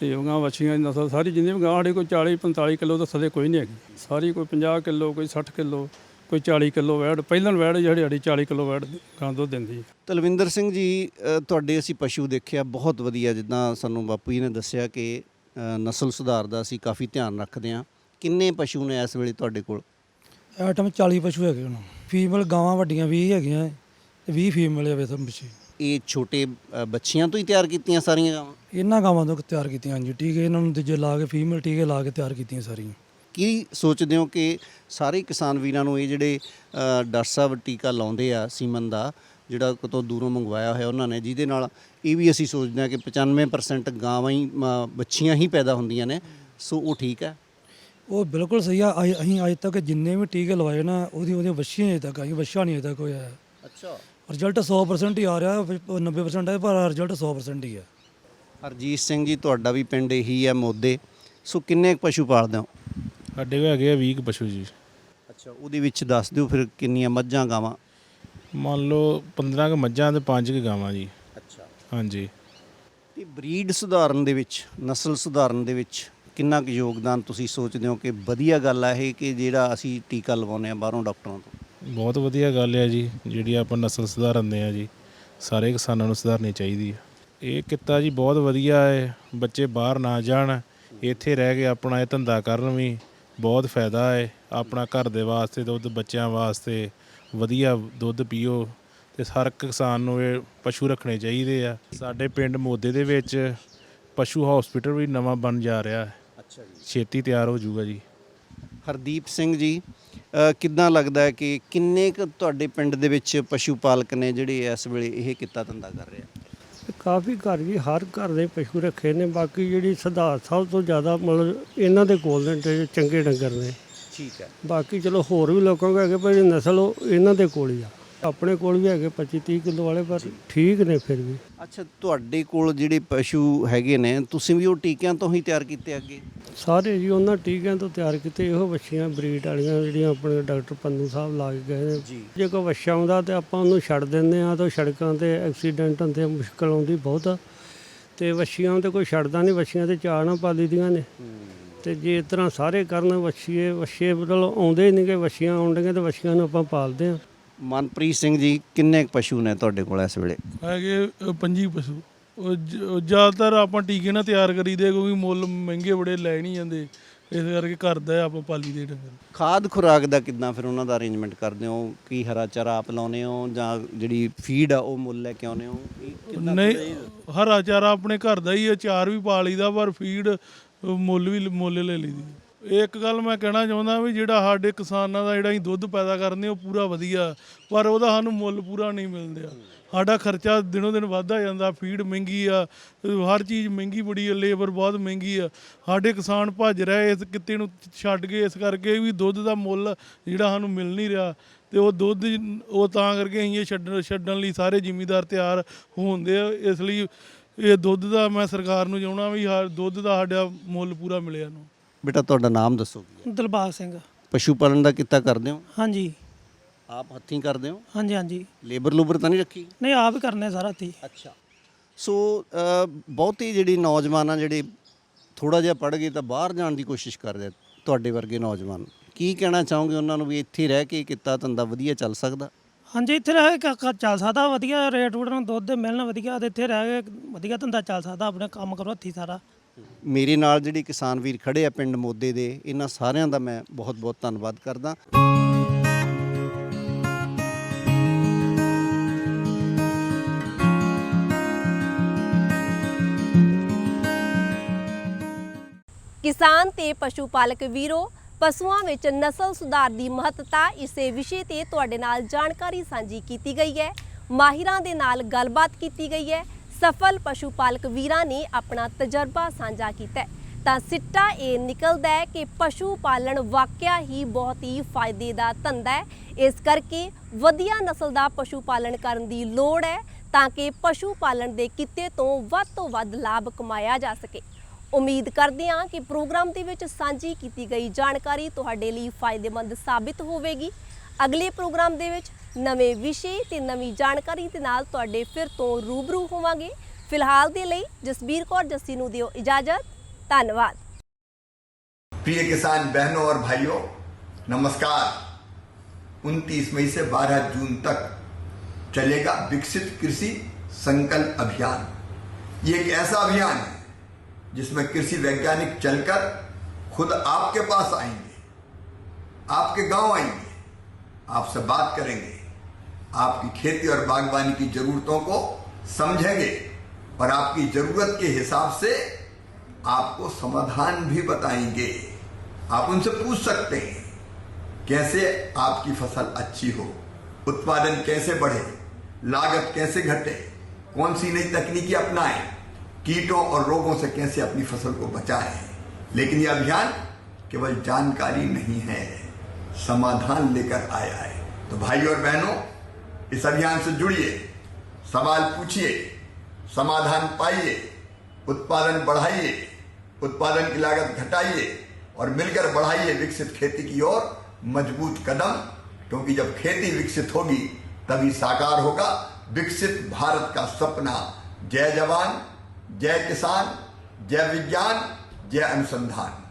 ਤੇ ਉਹ ਗਾਂ ਵੱਛੀਆਂ ਦੀ ਨਸਲ ਸਾਰੀ ਜਿੰਨੀ ਵੀ ਗਾਂ ਸਾਡੇ ਕੋਈ 40 45 ਕਿਲੋ ਤੋਂ ਥੱਲੇ ਕੋਈ ਨਹੀਂ ਹੈਗੀ। ਸਾਰੀ ਕੋਈ 50 ਕਿਲੋ ਕੋਈ 60 ਕਿਲੋ ਕੋਈ 40 ਕਿਲੋ ਵੈੜ ਪਹਿਲਾਂ ਵੈੜ ਜਿਹੜੀ ਸਾਡੀ 40 ਕਿਲੋ ਵੈੜ ਗਾਂ ਦੁੱਧ ਦਿੰਦੀ ਹੈ ਤਲਵਿੰਦਰ ਸਿੰਘ ਜੀ ਅ, ਤੁਹਾਡੇ ਅਸੀਂ ਪਸ਼ੂ ਦੇਖਿਆ ਬਹੁਤ ਵਧੀਆ ਜਿੱਦਾਂ ਸਾਨੂੰ ਬਾਪੂ ਜੀ ਨੇ ਦੱਸਿਆ ਕਿ ਅ, ਨਸਲ ਸੁਧਾਰ ਦਾ ਅਸੀਂ ਕਾਫੀ ਧਿਆਨ ਰੱਖਦੇ ਹਾਂ। ਕਿੰਨੇ ਪਸ਼ੂ ਨੇ ਇਸ ਵੇਲੇ ਤੁਹਾਡੇ ਕੋਲ? ਆਈਟਮ 40 ਪਸ਼ੂ ਹੈਗੇ ਹੁਣ ਫੀਮੇਲ ਗਾਵਾਂ ਵੱਡੀਆਂ 20 ਹੈਗੀਆਂ ਤੇ 20 ਫੀਮੇਲ ਆ ਵੇਸਮ ਪਿੱਛੇ। ਇਹ ਛੋਟੇ ਅ, ਬੱਚਿਆਂ ਤੋਂ ਹੀ ਤਿਆਰ ਕੀਤੀਆਂ ਸਾਰੀਆਂ ਗਾਵਾਂ? ਇਹਨਾਂ ਗਾਵਾਂ ਤੋਂ ਤਿਆਰ ਕੀਤੀਆਂ ਹਾਂਜੀ ਟੀਕੇ ਇਹਨਾਂ ਨੂੰ ਦੂਜੇ ਲਾ ਕੇ ਫੀਮੇਲ ਟੀਕੇ ਲਾ ਕੇ ਤਿਆਰ ਕੀਤੀਆਂ ਸਾਰੀਆਂ। ਕੀ ਸੋਚਦੇ ਹੋ ਕਿ ਸਾਰੇ ਕਿਸਾਨ ਵੀਰਾਂ ਨੂੰ ਇਹ ਜਿਹੜੇ ਡਾਕਟਰ ਸਾਹਿਬ ਟੀਕਾ ਲਾਉਂਦੇ ਆ ਸੀਮਨ ਦਾ ਜਿਹੜਾ ਕਿਤੋਂ ਦੂਰੋਂ ਮੰਗਵਾਇਆ ਹੋਇਆ ਉਹਨਾਂ ਨੇ ਜਿਹਦੇ ਨਾਲ ਇਹ ਵੀ ਅਸੀਂ ਸੋਚਦੇ ਹਾਂ ਕਿ 95% ਗਾਵਾਂ ਹੀ ਬੱਚੀਆਂ ਹੀ ਪੈਦਾ ਹੁੰਦੀਆਂ ਨੇ ਸੋ ਉਹ ਠੀਕ ਹੈ? ਉਹ ਬਿਲਕੁਲ ਸਹੀ ਆ ਅਸੀਂ- ਅੱਜ ਤੱਕ ਜਿੰਨੇ ਵੀ ਟੀਕੇ ਲਵਾਏ ਨਾ ਉਹਦੀ ਉਹਦੀਆਂ ਵੱਛੀਆਂ ਅਜੇ ਤੱਕ ਆਈ ਵੱਛਾ ਨਹੀਂ ਅਜੇ ਤੱਕ ਹੋਇਆ। ਅੱਛਾ। ਰਿਜ਼ਲਟ 100% ਹੀ ਆ ਰਿਹਾ ਫਿਰ 90% ਹੈ ਪਰ ਰਿਜ਼ਲਟ 100% ਹੀ ਹੈ ਹਰਜੀਤ ਸਿੰਘ ਜੀ ਤੁਹਾਡਾ ਵੀ ਪਿੰਡ ਇਹੀ ਹੈ ਮੋਦੇ ਸੋ ਕਿੰਨੇ ਪਸ਼ੂ ਪਾਲਦੇ ਹੋ? ਸਾਡੇ ਕੋਲ ਹੈਗੇ ਆ 20 ਕੁ ਪਸ਼ੂ ਜੀ। ਅੱਛਾ ਉਹਦੇ ਵਿੱਚ ਦੱਸ ਦਿਓ ਫਿਰ ਕਿੰਨੀਆਂ ਮੱਝਾਂ ਗਾਵਾਂ? ਮੰਨ ਲਓ 15 ਕੁ ਮੱਝਾਂ ਤੇ 5 ਕੁ ਗਾਵਾਂ ਜੀ। ਅੱਛਾ। ਹਾਂਜੀ। ਤੇ ਬਰੀਡ ਸੁਧਾਰਨ ਦੇ ਵਿੱਚ ਨਸਲ ਸੁਧਾਰਨ ਦੇ ਵਿੱਚ ਕਿੰਨਾ ਕੁ ਯੋਗਦਾਨ ਤੁਸੀਂ ਸੋਚਦੇ ਹੋ ਕਿ ਵਧੀਆ ਗੱਲ ਆ ਇਹ ਕਿ ਜਿਹੜਾ ਅਸੀਂ ਟੀਕਾ ਲਵਾਉਂਦੇ ਆ ਬਾਹਰੋਂ ਡਾਕਟਰਾਂ ਤੋਂ? ਬਹੁਤ ਵਧੀਆ ਗੱਲ ਹੈ ਜੀ ਜਿਹੜੀ ਆਪਾਂ ਨਸਲ ਸੁਧਾਰਨ ਦੇ ਆ ਜੀ ਸਾਰੇ ਕਿਸਾਨਾਂ ਨੂੰ ਸੁਧਾਰਨੀ ਚਾਹੀਦੀ ਹੈ ਇਹ ਕਿੱਤਾ ਜੀ ਬਹੁਤ ਵਧੀਆ ਹੈ ਬੱਚੇ ਬਾਹਰ ਨਾ ਜਾਣ ਇੱਥੇ ਰਹਿ ਕੇ ਆਪਣਾ ਇਹ ਧੰਦਾ ਕਰਨ ਵੀ। ਬਹੁਤ ਫਾਇਦਾ ਹੈ ਆਪਣਾ ਘਰ ਦੇ ਵਾਸਤੇ ਦੁੱਧ ਬੱਚਿਆਂ ਵਾਸਤੇ ਵਧੀਆ ਦੁੱਧ ਪੀਓ ਤੇ ਹਰ ਇੱਕ ਕਿਸਾਨ ਨੂੰ ਇਹ ਪਸ਼ੂ ਰੱਖਣੇ ਚਾਹੀਦੇ ਆ। ਸਾਡੇ ਪਿੰਡ ਮੋਦੇ ਦੇ ਵਿੱਚ ਪਸ਼ੂ ਹਸਪੀਟਲ ਵੀ ਨਵਾਂ ਬਣ ਜਾ ਰਿਹਾ ਹੈ। ਅੱਛਾ ਜੀ। ਛੇਤੀ ਤਿਆਰ ਹੋ ਜਾਊਗਾ ਜੀ। ਹਰਦੀਪ ਸਿੰਘ ਜੀ ਕਿੱਦਾਂ ਲੱਗਦਾ ਹੈ ਕਿ ਕਿੰਨੇ ਕੁ ਤੁਹਾਡੇ ਪਿੰਡ ਦੇ ਵਿੱਚ ਪਸ਼ੂ ਪਾਲਕ ਨੇ ਜਿਹੜੇ ਇਸ ਵੇਲੇ ਇਹ ਕਿੱਤਾ ਧੰਦਾ ਕਰ ਰਹੇ ਆ? ਕਾਫੀ ਘਰ ਜੀ ਹਰ ਘਰ ਦੇ ਪਸ਼ੂ ਰੱਖੇ ਨੇ ਬਾਕੀ ਜਿਹੜੀ ਸਧਾਰ ਸਭ ਤੋਂ ਜ਼ਿਆਦਾ ਮਤਲਬ ਇਹਨਾਂ ਦੇ ਕੋਲ ਨੇ ਚੰਗੇ ਡੰਗਰ ਨੇ। ਠੀਕ ਹੈ। ਬਾਕੀ ਚਲੋ ਹੋਰ ਵੀ ਲੋਕਾਂ ਕੋਲ ਹੈਗੇ ਪਰ ਇਹ ਨਸਲ ਉਹ ਇਹਨਾਂ ਦੇ ਕੋਲ ਹੀ ਆ। ਆਪਣੇ ਕੋਲ ਵੀ ਹੈਗੇ 25 30 ਕਿਲੋ ਵਾਲੇ ਪਰ ਠੀਕ ਨੇ ਫਿਰ ਵੀ। ਅੱਛਾ ਤੁਹਾਡੇ ਕੋਲ ਜਿਹੜੇ ਪਸ਼ੂ ਹੈਗੇ ਨੇ ਤੁਸੀਂ ਵੀ ਉਹ ਟੀਕਿਆਂ ਤੋਂ ਹੀ ਤਿਆਰ ਕੀਤੇ ਅੱਗੇ? ਸਾਰੇ ਜੀ ਉਹਨਾਂ ਟੀਕਿਆਂ ਤੋਂ ਤਿਆਰ ਕੀਤੇ ਇਹੋ ਵੱਛੀਆਂ ਬਰੀਡ ਵਾਲੀਆਂ ਜਿਹੜੀਆਂ ਆਪਣੇ ਡਾਕਟਰ ਪੰਨੂ ਸਾਹਿਬ ਲਾ ਕੇ ਗਏ ਨੇ। ਜੀ। ਕੋਈ ਵੱਛਾ ਆਉਂਦਾ ਤੇ ਆਪਾਂ ਉਹਨੂੰ ਛੱਡ ਦਿੰਦੇ ਆ ਤਾਂ ਸੜਕਾਂ ਤੇ ਐਕਸੀਡੈਂਟ ਹੁੰਦੇ ਮੁਸ਼ਕਲ ਆਉਂਦੀ ਬਹੁਤ ਤੇ ਵੱਛੀਆਂ ਤੇ ਕੋਈ ਛੱਡਦਾ ਨਹੀਂ ਵੱਛੀਆਂ ਤੇ ਚਾਅ ਨਾ ਪਾਲੀ ਦੀਆਂ ਨੇ। ਤੇ ਜੇ ਇਸ ਤਰ੍ਹਾਂ ਸਾਰੇ ਕਰਨ ਵੱਛੀਏ ਵੱਛੇ ਮਤਲਬ ਆਉਂਦੇ ਨਹੀਂ ਕਿ ਵੱਛੀਆਂ ਆਉਂਦੀਆਂ ਤੇ ਵੱਛੀਆਂ ਨੂੰ ਆਪਾਂ ਪਾਲਦੇ ਆ ਮਨਪ੍ਰੀਤ ਸਿੰਘ ਜੀ ਕਿੰਨੇ ਕੁ ਪਸ਼ੂ ਨੇ ਤੁਹਾਡੇ ਕੋਲ ਇਸ ਵੇਲੇ? ਹੈਗੇ ਅ, ਪੰਜੀ ਪਸ਼ੂ। ਉਹ ਜ- ਉਹ ਜ਼ਿਆਦਾਤਰ ਆਪਾਂ ਟੀਕੇ ਨਾਲ ਤਿਆਰ ਕਰੀਦੇ ਕਿਉਂਕਿ ਮੁੱਲ ਮਹਿੰਗੇ ਬੜੇ ਲੈ ਨਹੀਂ ਜਾਂਦੇ। ਇਸ ਕਰਕੇ ਘਰ ਦਾ ਆਪਾਂ ਪਾਲੀ ਦੇ ਡੰਗਰ ਖਾਦ ਖੁਰਾਕ ਦਾ ਕਿੱਦਾਂ ਫਿਰ ਉਹਨਾਂ ਦਾ ਅਰੇਂਜਮੈਂਟ ਕਰਦੇ ਹੋ? ਕੀ ਹਰਾ ਚਾਰਾ ਆਪ ਲਾਉਨੇ ਹੋ ਜਾਂ ਜਿਹੜੀ ਫੀਡ ਆ ਉਹ ਮੁੱਲ ਲੈ ਕੇ ਆਉਨੇ ਹੋ? ਇਹ ਨਹੀਂ ਹਰਾ ਚਾਰਾ ਆਪਣੇ ਘਰ ਦਾ ਹੀ ਹੈ ਚਾਰ ਵੀ ਪਾ ਲਈਦਾ ਪਰ ਫੀਡ ਮੁੱਲ ਵੀ ਮੁੱਲ ਲੈ ਲਈਦੀ। ਇੱਕ ਗੱਲ ਮੈਂ ਕਹਿਣਾ ਚਾਹੁੰਦਾ ਵੀ ਜਿਹੜਾ ਸਾਡੇ ਕਿਸਾਨਾਂ ਦਾ ਜਿਹੜਾ ਅਸੀਂ ਦੁੱਧ ਪੈਦਾ ਕਰਦੇ ਉਹ ਪੂਰਾ ਵਧੀਆ, ਪਰ ਉਹਦਾ ਸਾਨੂੰ ਮੁੱਲ ਪੂਰਾ ਨਹੀਂ ਮਿਲਦਾ ਸਾਡਾ ਖਰਚਾ ਦਿਨੋਂ ਦਿਨ ਵੱਧਦਾ ਜਾਂਦਾ, ਫੀਡ ਮਹਿੰਗੀ ਆ, ਹਰ ਚੀਜ਼ ਮਹਿੰਗੀ ਬੜੀ ਆ, ਲੇਬਰ ਬਹੁਤ ਮਹਿੰਗੀ ਆ। ਸਾਡੇ ਕਿਸਾਨ ਭੱਜ ਰਹੇ ਇਸ ਕਿੱਤੇ ਨੂੰ ਛੱਡ ਕੇ, ਇਸ ਕਰਕੇ ਵੀ ਦੁੱਧ ਦਾ ਮੁੱਲ ਜਿਹੜਾ ਸਾਨੂੰ ਮਿਲ ਨਹੀਂ ਰਿਹਾ। ਤੇ ਉਹ ਦੁੱਧ ਉਹ ਤਾਂ ਕਰਕੇ ਅਸੀਂ ਇਹ ਛੱਡਣ ਛੱਡਣ ਲਈ ਸਾਰੇ ਜ਼ਿਮੀਦਾਰ ਤਿਆਰ ਹੁੰਦੇ ਆ। ਇਸ ਲਈ ਇਹ ਦੁੱਧ ਦਾ ਮੈਂ ਸਰਕਾਰ ਨੂੰ ਚਾਹਣਾ ਵੀ ਹਾ- ਦੁੱਧ ਦਾ ਸਾਡਾ ਮੁੱਲ ਪੂਰਾ ਮਿਲਿਆ ਨੂੰ ਬੇਟਾ ਤੁਹਾਡਾ ਨਾਮ ਦੱਸੋ ਦਿਲਬਾਗ ਸਿੰਘ। ਪਸ਼ੂ ਪਾਲਣ ਦਾ ਕਿੱਤਾ ਕਰਦੇ ਹੋ? ਹਾਂਜੀ। ਆਪ ਹੱਥੀਂ ਕਰਦੇ ਹੋ? ਹਾਂਜੀ ਹਾਂਜੀ। ਲੇਬਰ ਲੂਬਰ ਤਾਂ ਨਹੀਂ ਰੱਖੀ? ਨਹੀਂ ਆਪ ਹੀ ਕਰਨੇ ਸਾਰਾ ਤੀ ਅੱਛਾ। ਸੋ ਅ, ਬਹੁਤੇ ਜਿਹੜੀ ਨੌਜਵਾਨ ਆ ਜਿਹੜੇ ਥੋੜਾ ਜਿਹਾ ਪੜ੍ਹ ਗਏ ਤਾਂ ਬਾਹਰ ਜਾਣ ਦੀ ਕੋਸ਼ਿਸ਼ ਕਰਦੇ ਆ, ਤੁਹਾਡੇ ਵਰਗੇ ਨੌਜਵਾਨ। ਕੀ ਕਹਿਣਾ ਚਾਹੋਗੇ ਉਹਨਾਂ ਨੂੰ ਵੀ ਇੱਥੇ ਰਹਿ ਕੇ ਕਿੱਤਾ ਧੰਦਾ ਵਧੀਆ ਚੱਲ ਸਕਦਾ? ਹਾਂਜੀ ਇੱਥੇ ਰਹਿ ਕੇ ਕ- ਚੱਲ ਸਕਦਾ ਵਧੀਆ ਰੇਟ ਰੂਟ ਦੁੱਧ ਮਿਲਣ ਵਧੀਆ ਤੇ ਇੱਥੇ ਰਹਿ ਕੇ ਵਧੀਆ ਧੰਦਾ ਚੱਲ ਸਕਦਾ ਆਪਣੇ ਕੰਮ ਕਰੋ ਹੱਥੀ ਸਾਰਾ। ਮੇਰੇ ਨਾਲ ਜਿਹੜੇ ਕਿਸਾਨ ਵੀਰ ਖੜੇ ਆ ਪਿੰਡ ਮੋਦੇ ਦੇ, ਇਹਨਾਂ ਸਾਰਿਆਂ ਦਾ ਮੈਂ ਬਹੁਤ ਬਹੁਤ ਧੰਨਵਾਦ ਕਰਦਾ। ਕਿਸਾਨ ਤੇ ਪਸ਼ੂ ਪਾਲਕ ਵੀਰੋ, ਪਸ਼ੂਆਂ ਵਿੱਚ ਨਸਲ ਸੁਧਾਰ ਦੀ ਮਹੱਤਤਾ, ਇਸੇ ਵਿਸ਼ੇ ਤੇ ਤੁਹਾਡੇ ਨਾਲ ਜਾਣਕਾਰੀ ਸਾਂਝੀ ਕੀਤੀ ਗਈ ਹੈ। ਮਾਹਿਰਾਂ ਦੇ ਨਾਲ ਗੱਲਬਾਤ ਕੀਤੀ ਗਈ ਹੈ। ਸਫਲ ਪਸ਼ੂ ਪਾਲਕ ਵੀਰਾਂ ਨੇ ਆਪਣਾ ਤਜਰਬਾ ਸਾਂਝਾ ਕੀਤਾ ਤਾਂ ਸਿੱਟਾ ਇਹ ਨਿਕਲਦਾ ਹੈ ਕਿ ਪਸ਼ੂ ਪਾਲਣ ਵਾਕਿਆ ਹੀ ਬਹੁਤ ਹੀ ਫਾਇਦੇ ਦਾ ਧੰਦਾ ਹੈ। ਇਸ ਕਰਕੇ ਵਧੀਆ ਨਸਲ ਦਾ ਪਸ਼ੂ ਪਾਲਣ ਕਰਨ ਦੀ ਲੋੜ ਹੈ ਤਾਂ ਕਿ ਪਸ਼ੂ ਪਾਲਣ ਦੇ ਕਿੱਤੇ ਤੋਂ ਵੱਧ ਤੋਂ ਵੱਧ ਲਾਭ ਕਮਾਇਆ ਜਾ ਸਕੇ। ਉਮੀਦ ਕਰਦੇ ਹਾਂ ਕਿ ਪ੍ਰੋਗਰਾਮ ਦੇ ਵਿੱਚ ਸਾਂਝੀ ਕੀਤੀ ਗਈ ਜਾਣਕਾਰੀ ਤੁਹਾਡੇ ਲਈ ਫਾਇਦੇਮੰਦ ਸਾਬਿਤ ਹੋਵੇਗੀ। ਅਗਲੇ ਪ੍ਰੋਗਰਾਮ ਦੇ ਵਿੱਚ ਨਵੇਂ ਵਿਸ਼ੇ ਤੇ ਨਵੀਂ ਜਾਣਕਾਰੀ ਦੇ ਨਾਲ ਤੁਹਾਡੇ ਫਿਰ ਤੋਂ ਰੂਬਰੂ ਹੋਵਾਂਗੇ ਫਿਲਹਾਲ ਦੇ ਲਈ ਜਸਬੀਰ ਕੌਰ ਜੱਸੀ ਨੂੰ ਦਿਓ ਇਜਾਜ਼ਤ ਧੰਨਵਾਦ प्रिय किसान बहनों और भाइयों नमस्कार 29 मई से 12 जून तक चलेगा विकसित कृषि संकल्प अभियान ये एक ऐसा अभियान है जिसमें कृषि वैज्ञानिक चलकर खुद आपके पास आएंगे आपके गांव आएंगे आपसे बात करेंगे। आपकी खेती और बागवानी की जरूरतों को समझेंगे और आपकी ज़रूरत के हिसाब से आपको समाधान भी बताएँगे। आप उनसे पूछ सकते हैं, कैसे आपकी फ़सल अच्छी हो, उत्पादन कैसे बढ़े, लागत कैसे घटे कौन सी नई तकनीकी अपनाएँ, कीटों और रोगों से कैसे अपनी फ़सल को बचाएँ। लेकिन यह अभियान केवल जानकारी नहीं है। समाधान लेकर आया है तो भाई और बहनों, इस अभियान से जुड़िए, सवाल पूछिए, समाधान पाइए, उत्पादन बढ़ाइए, उत्पादन की लागत घटाइए और मिलकर बढ़ाइए विकसित खेती की ओर मज़बूत कदम, क्योंकि जब खेती विकसित होगी, तभी साकार होगा विकसित भारत का सपना। जय जवान, जय किसान, जय विज्ञान, जय अनुसंधान।